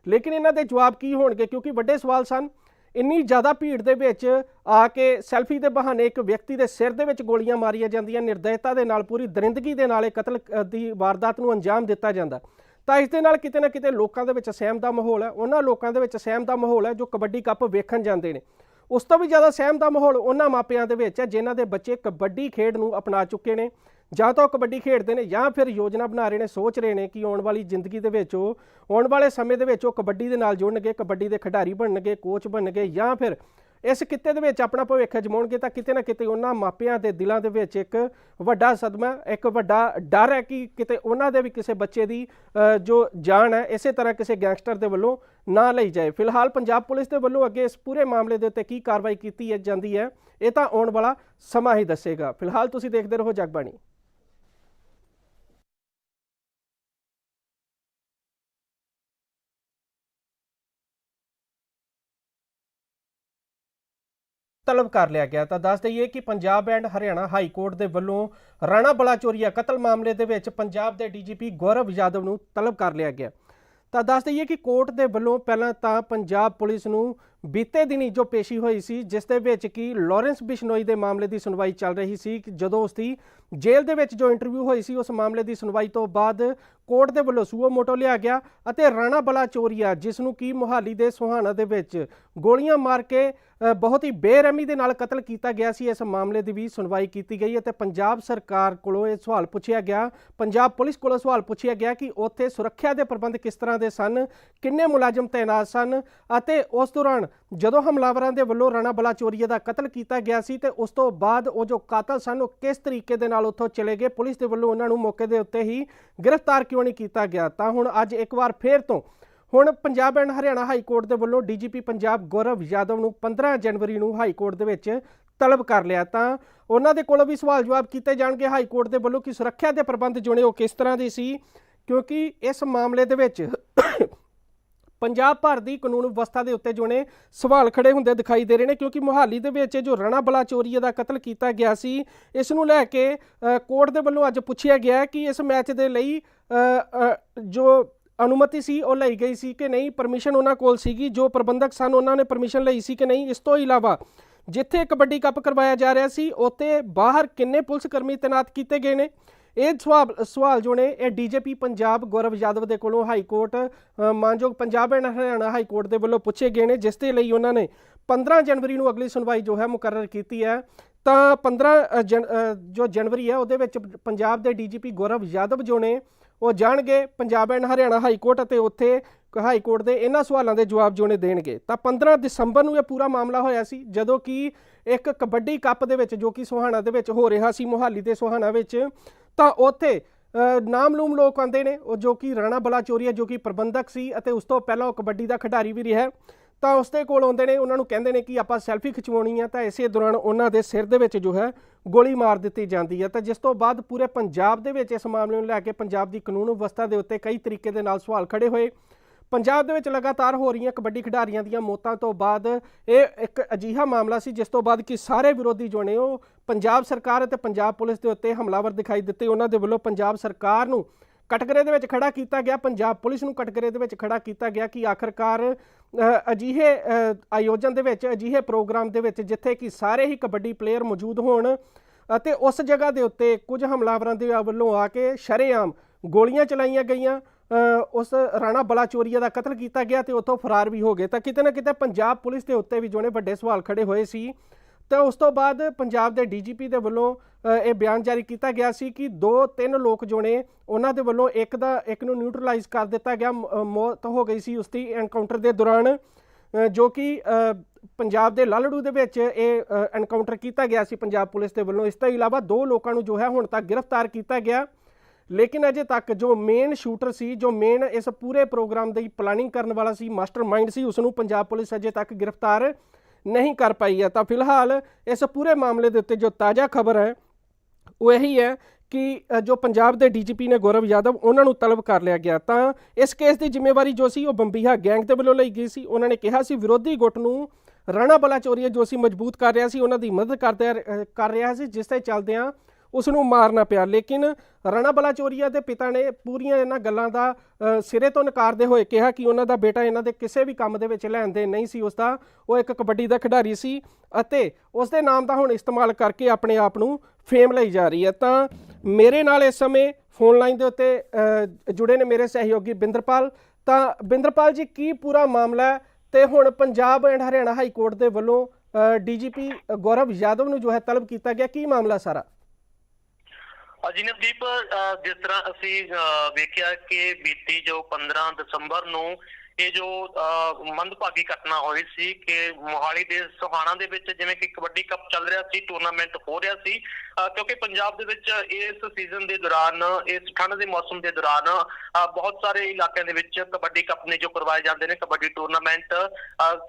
ਲੇਕਿਨ ਇਹਨਾਂ ਦੇ ਜਵਾਬ ਕੀ ਹੋਣਗੇ? ਕਿਉਂਕਿ ਵੱਡੇ ਸਵਾਲ ਸਨ। ਇੰਨੀ ਜ਼ਿਆਦਾ ਭੀੜ ਦੇ ਵਿੱਚ ਆ ਕੇ ਸੈਲਫੀ ਦੇ ਬਹਾਨੇ ਇੱਕ ਵਿਅਕਤੀ ਦੇ ਸਿਰ ਦੇ ਵਿੱਚ ਗੋਲੀਆਂ ਮਾਰੀਆਂ ਜਾਂਦੀਆਂ ਨਿਰਦੈਤਾ ਦੇ ਨਾਲ, ਪੂਰੀ ਦਰਿੰਦਗੀ ਦੇ ਨਾਲ ਇਹ ਕਤਲ ਦੀ ਵਾਰਦਾਤ ਨੂੰ ਅੰਜਾਮ ਦਿੱਤਾ ਜਾਂਦਾ। ਤਾਂ ਇਸ ਦੇ ਨਾਲ ਕਿਤੇ ਨਾ ਕਿਤੇ ਲੋਕਾਂ ਦੇ ਵਿੱਚ ਸਹਿਮ ਦਾ ਮਾਹੌਲ ਹੈ, ਉਹਨਾਂ ਲੋਕਾਂ ਦੇ ਵਿੱਚ ਸਹਿਮ ਦਾ ਮਾਹੌਲ ਹੈ ਜੋ ਕਬੱਡੀ ਕੱਪ ਵੇਖਣ ਜਾਂਦੇ ਨੇ। ਉਸ ਤੋਂ ਵੀ ਜ਼ਿਆਦਾ ਸਹਿਮ ਦਾ ਮਾਹੌਲ ਉਹਨਾਂ ਮਾਪਿਆਂ ਦੇ ਵਿੱਚ ਹੈ, ਜਿਨ੍ਹਾਂ ਦੇ ਬੱਚੇ ਕਬੱਡੀ ਖੇਡ ਨੂੰ ਅਪਣਾ ਚੁੱਕੇ ਨੇ। ਜਾਂ ਤਾਂ ਉਹ ਕਬੱਡੀ ਖੇਡਦੇ ਨੇ ਜਾਂ ਫਿਰ ਯੋਜਨਾ ਬਣਾ ਰਹੇ ਨੇ, ਸੋਚ ਰਹੇ ਨੇ ਕਿ ਆਉਣ ਵਾਲੀ ਜ਼ਿੰਦਗੀ ਦੇ ਵਿੱਚ ਉਹ, ਆਉਣ ਵਾਲੇ ਸਮੇਂ ਦੇ ਵਿੱਚ ਉਹ ਕਬੱਡੀ ਦੇ ਨਾਲ ਜੁੜਨਗੇ, ਕਬੱਡੀ ਦੇ ਖਿਡਾਰੀ ਬਣਨਗੇ ਕੋਚ ਬਣਨਗੇ ਜਾਂ ਫਿਰ ਇਸ ਕਿੱਤੇ ਦੇ ਵਿੱਚ ਆਪਣਾ ਭਵਿੱਖ ਅਜਮਾਉਣਗੇ ਤਾਂ ਕਿਤੇ ਨਾ ਕਿਤੇ ਉਹਨਾਂ ਮਾਪਿਆਂ ਦੇ ਦਿਲਾਂ ਦੇ ਵਿੱਚ ਇੱਕ ਵੱਡਾ ਸਦਮਾ, ਇੱਕ ਵੱਡਾ ਡਰ ਹੈ ਕਿ ਕਿਤੇ ਉਹਨਾਂ ਦੇ ਵੀ ਕਿਸੇ ਬੱਚੇ ਦੀ ਜੋ ਜਾਨ ਹੈ, ਇਸੇ ਤਰ੍ਹਾਂ ਕਿਸੇ ਗੈਂਗਸਟਰ ਦੇ ਵੱਲੋਂ ਨਾ ਲਈ ਜਾਏ। ਫਿਲਹਾਲ ਪੰਜਾਬ ਪੁਲਿਸ ਦੇ ਵੱਲੋਂ ਅੱਗੇ ਇਸ ਪੂਰੇ ਮਾਮਲੇ ਦੇ ਉੱਤੇ ਕੀ ਕਾਰਵਾਈ ਕੀਤੀ ਜਾਂਦੀ ਹੈ, ਇਹ ਤਾਂ ਆਉਣ ਵਾਲਾ ਸਮਾਂ ਹੀ ਦੱਸੇਗਾ। ਫਿਲਹਾਲ ਤੁਸੀਂ ਦੇਖਦੇ ਰਹੋ ਜਗਬਾਣੀ। ਤਲਬ ਕਰ ਲਿਆ ਗਿਆ। ਤਾਂ ਦੱਸ ਦਈਏ ਕਿ Punjab and Haryana high court ਦੇ ਵੱਲੋਂ ਰਾਣਾ ਬਲਾਚੋਰੀਆ ਕਤਲ ਮਾਮਲੇ ਦੇ ਵਿੱਚ ਪੰਜਾਬ ਦੇ ਡੀਜੀਪੀ ਗੌਰਵ ਯਾਦਵ ਨੂੰ ਤਲਬ ਕਰ ਲਿਆ ਗਿਆ। ਤਾਂ ਦੱਸ ਦਈਏ ਕਿ ਕੋਰਟ ਦੇ ਵੱਲੋਂ ਪਹਿਲਾਂ ਤਾਂ ਪੰਜਾਬ ਪੁਲਿਸ ਨੂੰ ਬੀਤੇ ਦਿਨੀ ਜੋ ਪੇਸ਼ੀ ਹੋਈ ਸੀ, ਜਿਸ ਦੇ ਵਿੱਚ ਕਿ ਲਾਰੈਂਸ ਬਿਸ਼ਨੋਈ ਦੇ ਮਾਮਲੇ ਦੀ ਸੁਣਵਾਈ ਚੱਲ ਰਹੀ ਸੀ ਜਦੋਂ ਉਸ ਦੀ ਜੇਲ੍ਹ ਦੇ ਵਿੱਚ ਜੋ ਇੰਟਰਵਿਊ ਹੋਈ ਸੀ, ਉਸ ਮਾਮਲੇ ਦੀ ਸੁਣਵਾਈ ਤੋਂ ਬਾਅਦ ਕੋਰਟ ਦੇ ਵੱਲੋਂ ਸੂਓ ਮੋਟੋ ਲਿਆ ਗਿਆ ਅਤੇ ਰਾਣਾ ਬਲਾ ਚੋਰੀਆ, ਜਿਸ ਨੂੰ ਕੀ ਮੁਹਾਲੀ ਦੇ ਸੁਹਾਣਾ ਦੇ ਵਿੱਚ ਗੋਲੀਆਂ ਮਾਰ ਕੇ ਬਹੁਤ ਹੀ ਬੇਰਹਿਮੀ ਦੇ ਨਾਲ ਕਤਲ ਕੀਤਾ ਗਿਆ ਸੀ, ਇਸ ਮਾਮਲੇ ਦੀ ਵੀ ਸੁਣਵਾਈ ਕੀਤੀ ਗਈ ਅਤੇ ਪੰਜਾਬ ਸਰਕਾਰ ਕੋਲੋਂ ਇਹ ਸਵਾਲ ਪੁੱਛਿਆ ਗਿਆ, ਪੰਜਾਬ ਪੁਲਿਸ ਕੋਲੋਂ ਸਵਾਲ ਪੁੱਛਿਆ ਗਿਆ ਕਿ ਉੱਥੇ ਸੁਰੱਖਿਆ ਦੇ ਪ੍ਰਬੰਧ ਕਿਸ ਤਰ੍ਹਾਂ ਦੇ ਸਨ, ਕਿੰਨੇ ਮੁਲਾਜ਼ਮ ਤਾਇਨਾਤ ਸਨ ਅਤੇ ਉਸ ਦੌਰਾਨ ਜਦੋਂ ਹਮਲਾਵਰਾਂ ਦੇ ਵੱਲੋਂ ਰਾਣਾ ਬਲਾਚੋਰੀਆ ਦਾ ਕਤਲ ਕੀਤਾ ਗਿਆ ਸੀ ਤੇ ਉਸ ਤੋਂ ਬਾਅਦ ਉਹ ਜੋ ਕਾਤਲ ਸਨ, ਉਹ ਕਿਸ ਤਰੀਕੇ ਦੇ ਨਾਲ ਉੱਥੋਂ ਚਲੇ ਗਏ? ਪੁਲਿਸ ਦੇ ਵੱਲੋਂ ਉਹਨਾਂ ਨੂੰ ਮੌਕੇ ਦੇ ਉੱਤੇ ਹੀ ਗ੍ਰਿਫਤਾਰ ਕਿਉਂ ਨਹੀਂ ਕੀਤਾ ਗਿਆ? ਤਾਂ ਹੁਣ ਅੱਜ ਇੱਕ ਵਾਰ ਫੇਰ ਤੋਂ ਹੁਣ Punjab and Haryana high court ਦੇ ਵੱਲੋਂ ਡੀਜੀਪੀ ਪੰਜਾਬ ਗੌਰਵ ਯਾਦਵ ਨੂੰ 15 ਜਨਵਰੀ ਨੂੰ ਹਾਈ ਕੋਰਟ ਦੇ ਵਿੱਚ ਤਲਬ ਕਰ ਲਿਆ। ਤਾਂ ਉਹਨਾਂ ਦੇ ਕੋਲੋਂ ਵੀ ਸਵਾਲ ਜਵਾਬ ਕੀਤੇ ਜਾਣਗੇ ਹਾਈ ਕੋਰਟ ਦੇ ਵੱਲੋਂ ਕਿ ਸੁਰੱਖਿਆ ਦੇ ਪ੍ਰਬੰਧ ਜੋ ਉਹ ਕਿਸ ਤਰ੍ਹਾਂ ਦੇ ਸੀ? ਕਿਉਂਕਿ ਇਸ ਮਾਮਲੇ ਦੇ ਵਿੱਚ ਪੰਜਾਬ ਭਰ ਦੀ ਕਾਨੂੰਨ ਵਿਵਸਥਾ ਦੇ ਉੱਤੇ ਜੋ ਸਵਾਲ ਖੜੇ ਹੁੰਦੇ ਦਿਖਾਈ ਦੇ ਰਹੇ ਨੇ, ਕਿਉਂਕਿ ਮੁਹਾਲੀ ਦੇ ਵਿੱਚ ਜੋ ਰਣਾ ਬਲਾ ਚੋਰੀਏ ਦਾ ਕਤਲ ਕੀਤਾ ਗਿਆ ਸੀ, ਇਸ ਨੂੰ ਲੈ ਕੇ ਕੋਰਟ ਦੇ ਵੱਲੋਂ ਅੱਜ ਪੁੱਛਿਆ ਗਿਆ ਕਿ ਇਸ ਮੈਚ ਦੇ ਲਈ ਜੋ ਅਨੁਮਤੀ ਸੀ ਉਹ ਲਈ ਗਈ ਸੀ ਕਿ ਨਹੀਂ, ਪਰਮਿਸ਼ਨ ਉਹਨਾਂ ਕੋਲ ਸੀਗੀ, ਜੋ ਪ੍ਰਬੰਧਕ ਸਨ ਉਹਨਾਂ ਨੇ ਪਰਮਿਸ਼ਨ ਲਈ ਸੀ ਕਿ ਨਹੀਂ, ਇਸ ਤੋਂ ਇਲਾਵਾ ਜਿੱਥੇ ਕਬੱਡੀ ਕੱਪ ਕਰਵਾਇਆ ਜਾ ਰਿਹਾ ਸੀ, ਉੱਥੇ ਬਾਹਰ ਕਿੰਨੇ ਪੁਲਿਸ ਕਰਮੀ ਤੈਨਾਤ ਕੀਤੇ ਗਏ ਨੇ? ਇਹ ਸਵਾਲ ਸਵਾਲ ਜੋ ਨੇ ਇਹ ਡੀਜੀਪੀ ਪੰਜਾਬ ਗੌਰਵ ਯਾਦਵ ਦੇ ਕੋਲੋਂ ਹਾਈ ਕੋਰਟ ਮਾਨਯੋਗ Punjab and Haryana high court ਦੇ ਵੱਲੋਂ ਪੁੱਛੇ ਗਏ ਨੇ, ਜਿਸ ਦੇ ਲਈ ਉਹਨਾਂ ਨੇ 15 ਜਨਵਰੀ ਨੂੰ ਅਗਲੀ ਸੁਣਵਾਈ ਜੋ ਹੈ ਮੁਕਰਰ ਕੀਤੀ ਹੈ। ਤਾਂ 15 ਜਨ- ਜੋ ਜਨਵਰੀ ਹੈ, ਉਹਦੇ ਵਿੱਚ ਪੰਜਾਬ ਦੇ ਡੀਜੀਪੀ ਗੌਰਵ ਯਾਦਵ ਜੋ ਨੇ ਉਹ ਜਾਣਗੇ Punjab and Haryana high court ਅਤੇ ਉੱਥੇ ਹਾਈ ਕੋਰਟ ਦੇ ਇਹਨਾਂ ਸਵਾਲਾਂ ਦੇ ਜਵਾਬ ਜੋ ਨੇ ਦੇਣਗੇ। ਤਾਂ 15 ਦਸੰਬਰ ਨੂੰ ਇਹ ਪੂਰਾ ਮਾਮਲਾ ਹੋਇਆ ਸੀ, ਜਦੋਂ ਕਿ ਇੱਕ ਕਬੱਡੀ ਕੱਪ ਦੇ ਵਿੱਚ ਜੋ ਕਿ ਸੁਹਾਣਾ ਦੇ ਵਿੱਚ ਹੋ ਰਿਹਾ ਸੀ, ਮੋਹਾਲੀ ਦੇ ਸੁਹਾਣਾ ਵਿੱਚ ਤਾਂ ਉੱਥੇ ਨਾਮਲੂਮ ਲੋਕ ਆਉਂਦੇ ਨੇ, ਉਹ ਜੋ ਕਿ ਰਾਣਾ ਬਲਾਚੋਰੀਆ ਜੋ ਕਿ ਪ੍ਰਬੰਧਕ ਸੀ ਅਤੇ ਉਸ ਤੋਂ ਪਹਿਲਾਂ ਉਹ ਕਬੱਡੀ ਦਾ ਖਿਡਾਰੀ ਵੀ ਰਿਹਾ। ਤਾਂ ਉਸ ਦੇ ਕੋਲ ਆਉਂਦੇ ਨੇ, ਉਹਨਾਂ ਨੂੰ ਕਹਿੰਦੇ ਨੇ ਕਿ ਆਪਾਂ ਸੈਲਫੀ ਖਿਚਵਾਉਣੀ ਹੈ ਤਾਂ ਇਸੇ ਦੌਰਾਨ ਉਹਨਾਂ ਦੇ ਸਿਰ ਦੇ ਵਿੱਚ ਜੋ ਹੈ, ਗੋਲੀ ਮਾਰ ਦਿੱਤੀ ਜਾਂਦੀ ਹੈ ਤਾਂ ਜਿਸ ਤੋਂ ਬਾਅਦ ਪੂਰੇ ਪੰਜਾਬ ਦੇ ਵਿੱਚ ਇਸ ਮਾਮਲੇ ਨੂੰ ਲੈ ਕੇ ਪੰਜਾਬ ਦੀ ਕਾਨੂੰਨ ਵਿਵਸਥਾ ਦੇ ਉੱਤੇ ਕਈ ਤਰੀਕੇ ਦੇ ਨਾਲ ਸਵਾਲ ਖੜੇ ਹੋਏ। ਪੰਜਾਬ ਦੇ ਵਿੱਚ ਲਗਾਤਾਰ ਹੋ ਰਹੀਆਂ ਕਬੱਡੀ ਖਿਡਾਰੀਆਂ ਦੀਆਂ ਮੌਤਾਂ ਤੋਂ ਬਾਅਦ ਇਹ ਇੱਕ ਅਜੀਹਾ ਮਾਮਲਾ ਸੀ, ਜਿਸ ਤੋਂ ਬਾਅਦ ਕਿ ਸਾਰੇ ਵਿਰੋਧੀ ਜੋ ਨੇ ਉਹ ਪੰਜਾਬ ਸਰਕਾਰ ਅਤੇ ਪੰਜਾਬ ਪੁਲਿਸ ਦੇ ਉੱਤੇ ਹਮਲਾਵਰ ਦਿਖਾਈ ਦਿੱਤੇ। ਉਹਨਾਂ ਦੇ ਵੱਲੋਂ ਪੰਜਾਬ ਸਰਕਾਰ ਨੂੰ ਕਟਕਰੇ ਦੇ ਵਿੱਚ ਖੜਾ ਕੀਤਾ ਗਿਆ, ਪੰਜਾਬ ਪੁਲਿਸ ਨੂੰ ਕਟਕਰੇ ਦੇ ਵਿੱਚ ਖੜਾ ਕੀਤਾ ਗਿਆ ਕਿ ਆਖਰਕਾਰ ਅਜਿਹੇ ਆਯੋਜਨ ਦੇ ਵਿੱਚ, ਅਜਿਹੇ ਪ੍ਰੋਗਰਾਮ ਦੇ ਵਿੱਚ ਜਿੱਥੇ ਕਿ ਸਾਰੇ ਹੀ ਕਬੱਡੀ ਪਲੇਅਰ ਮੌਜੂਦ ਹੋਣ ਅਤੇ ਉਸ ਜਗ੍ਹਾ ਦੇ ਉੱਤੇ ਕੁਝ ਹਮਲਾਵਰਾਂ ਦੇ ਵੱਲੋਂ ਆ ਕੇ ਸ਼ਰੇਆਮ ਗੋਲੀਆਂ ਚਲਾਈਆਂ ਗਈਆਂ। ਉਸ ਰਾਣਾ ਬਲਾਚੋਰੀਆ ਦਾ ਕਤਲ ਕੀਤਾ ਗਿਆ ਤੇ ਉੱਥੋਂ ਫਰਾਰ ਵੀ ਹੋ ਗਏ। ਤਾਂ ਕਿਤੇ ਨਾ ਕਿਤੇ ਪੰਜਾਬ ਪੁਲਿਸ ਦੇ ਉੱਤੇ ਵੀ ਜੋ ਨੇ ਵੱਡੇ ਸਵਾਲ ਖੜੇ ਹੋਏ ਸੀ। ਤਾਂ ਉਸ ਤੋਂ ਬਾਅਦ ਪੰਜਾਬ ਦੇ ਡੀਜੀਪੀ ਦੇ ਵੱਲੋਂ ਇਹ ਬਿਆਨ ਜਾਰੀ ਕੀਤਾ ਗਿਆ ਸੀ ਕਿ ਦੋ ਤਿੰਨ ਲੋਕ ਜੋ ਨੇ ਉਹਨਾਂ ਦੇ ਵੱਲੋਂ ਇੱਕ ਦਾ, ਇੱਕ ਨੂੰ ਨਿਊਟਰਲਾਈਜ਼ ਕਰ ਦਿੱਤਾ ਗਿਆ। ਮੌਤ ਹੋ ਗਈ ਸੀ ਉਸ ਦੀ ਐਨਕਾਊਂਟਰ ਦੇ ਦੌਰਾਨ ਜੋ ਕਿ ਪੰਜਾਬ ਦੇ ਲਾਲੜੂ ਦੇ ਵਿੱਚ ਇਹ ਐਨਕਾਊਂਟਰ ਕੀਤਾ ਗਿਆ ਸੀ ਪੰਜਾਬ ਪੁਲਿਸ ਦੇ ਵੱਲੋਂ। ਇਸ ਤੋਂ ਇਲਾਵਾ ਦੋ ਲੋਕਾਂ ਨੂੰ ਜੋ ਹੈ ਹੁਣ ਤੱਕ ਗ੍ਰਿਫਤਾਰ ਕੀਤਾ ਗਿਆ। ਲੇਕਿਨ ਅਜੇ ਤੱਕ ਜੋ ਮੇਨ ਸ਼ੂਟਰ ਸੀ, ਜੋ ਮੇਨ ਇਸ ਪੂਰੇ ਪ੍ਰੋਗਰਾਮ ਦੀ ਪਲਾਨਿੰਗ ਕਰਨ ਵਾਲਾ ਸੀ ਮਾਸਟਰਮਾਈਂਡ ਸੀ ਉਸ ਨੂੰ ਪੰਜਾਬ ਪੁਲਿਸ ਅਜੇ ਤੱਕ ਗ੍ਰਿਫਤਾਰ ਨਹੀਂ ਕਰ ਪਾਈ ਹੈ। ਤਾਂ ਫਿਲਹਾਲ ਇਸ ਪੂਰੇ ਮਾਮਲੇ ਦੇ ਉੱਤੇ ਜੋ ਤਾਜ਼ਾ ਖਬਰ ਹੈ, ਉਹ ਇਹੀ ਹੈ ਕਿ ਜੋ ਪੰਜਾਬ ਦੇ ਡੀਜੀਪੀ ਨੇ ਗੌਰਵ ਯਾਦਵ, ਉਹਨਾਂ ਨੂੰ ਤਲਬ ਕਰ ਲਿਆ ਗਿਆ। ਤਾਂ ਇਸ ਕੇਸ ਦੀ ਜ਼ਿੰਮੇਵਾਰੀ ਜੋ ਸੀ, ਉਹ ਬੰਬੀਹਾ ਗੈਂਗ ਦੇ ਵੱਲੋਂ ਲਈ ਗਈ ਸੀ। ਉਹਨਾਂ ਨੇ ਕਿਹਾ ਸੀ, ਵਿਰੋਧੀ ਗੁੱਟ ਨੂੰ ਰਾਣਾ ਬਲਾਚੌਰੀਆ ਜੋ ਸੀ ਮਜ਼ਬੂਤ ਕਰ ਰਿਹਾ ਸੀ, ਉਹਨਾਂ ਦੀ ਮਦਦ ਕਰਦੇ ਕਰ ਰਿਹਾ ਸੀ, ਜਿਸ ਤੇ ਚੱਲਦਿਆਂ ਉਸ ਨੂੰ ਮਾਰਨਾ ਪਿਆ। ਲੇਕਿਨ ਰਾਣਾ ਬਲਾਚੋਰੀਆ ਦੇ ਪਿਤਾ ਨੇ ਪੂਰੀਆਂ ਇਹਨਾਂ ਗੱਲਾਂ ਦਾ ਸਿਰੇ ਤੋਂ ਨਕਾਰਦੇ ਹੋਏ ਕਿਹਾ ਕਿ ਉਹਨਾਂ ਦਾ ਬੇਟਾ ਇਹਨਾਂ ਦੇ ਕਿਸੇ ਵੀ ਕੰਮ ਦੇ ਵਿੱਚ ਲੈਣਦੇ ਨਹੀਂ ਸੀ। ਉਸਦਾ, ਉਹ ਇੱਕ ਕਬੱਡੀ ਦਾ ਖਿਡਾਰੀ ਸੀ ਅਤੇ ਉਸ ਦੇ ਨਾਮ ਦਾ ਹੁਣ ਇਸਤੇਮਾਲ ਕਰਕੇ ਆਪਣੇ ਆਪ ਨੂੰ ਫੇਮ ਲਈ ਜਾ ਰਹੀ ਹੈ। ਤਾਂ ਮੇਰੇ ਨਾਲ ਇਸ ਸਮੇਂ ਫੋਨ ਲਾਈਨ ਦੇ ਉੱਤੇ ਜੁੜੇ ਨੇ ਮੇਰੇ ਸਹਿਯੋਗੀ ਬਿੰਦਰਪਾਲ। ਤਾਂ ਬਿੰਦਰਪਾਲ ਜੀ, ਕੀ ਪੂਰਾ ਮਾਮਲਾ ਹੈ? ਤੇ ਹੁਣ Punjab and Haryana high court ਦੇ ਵੱਲੋਂ ਡੀਜੀਪੀ ਗੌਰਵ ਯਾਦਵ ਨੂੰ ਜੋ ਹੈ ਤਲਬ ਕੀਤਾ ਗਿਆ, ਕੀ ਮਾਮਲਾ ਸਾਰਾ? ਅਜਿਨਦੀਪ ਅਹ ਜਿਸ ਤਰ੍ਹਾਂ ਅਸੀਂ, ਅਹ ਵੇਖਿਆ ਕਿ ਬੀਤੀ ਜੋ 15 ਦਸੰਬਰ ਨੂੰ ਇਹ ਜੋ, ਅਹ ਮੰਦਭਾਗੀ ਘਟਨਾ ਹੋਈ ਸੀ ਕਿ ਮੋਹਾਲੀ ਦੇ ਸੁਹਾਣਾ ਦੇ ਵਿੱਚ ਜਿਵੇਂ ਕਿ ਕਬੱਡੀ ਕੱਪ ਚੱਲ ਰਿਹਾ ਸੀ, ਟੂਰਨਾਮੈਂਟ ਹੋ ਰਿਹਾ ਸੀ ਕਿਉਂਕਿ ਪੰਜਾਬ ਦੇ ਵਿੱਚ ਇਸ ਸੀਜ਼ਨ ਦੇ ਦੌਰਾਨ ਇਸ ਠੰਡ ਦੇ ਮੌਸਮ ਦੇ ਦੌਰਾਨ ਬਹੁਤ ਸਾਰੇ ਇਲਾਕਿਆਂ ਦੇ ਵਿੱਚ ਕਬੱਡੀ ਕੱਪ ਨੇ ਜੋ ਕਰਵਾਏ ਜਾਂਦੇ ਨੇ ਕਬੱਡੀ ਟੂਰਨਾਮੈਂਟ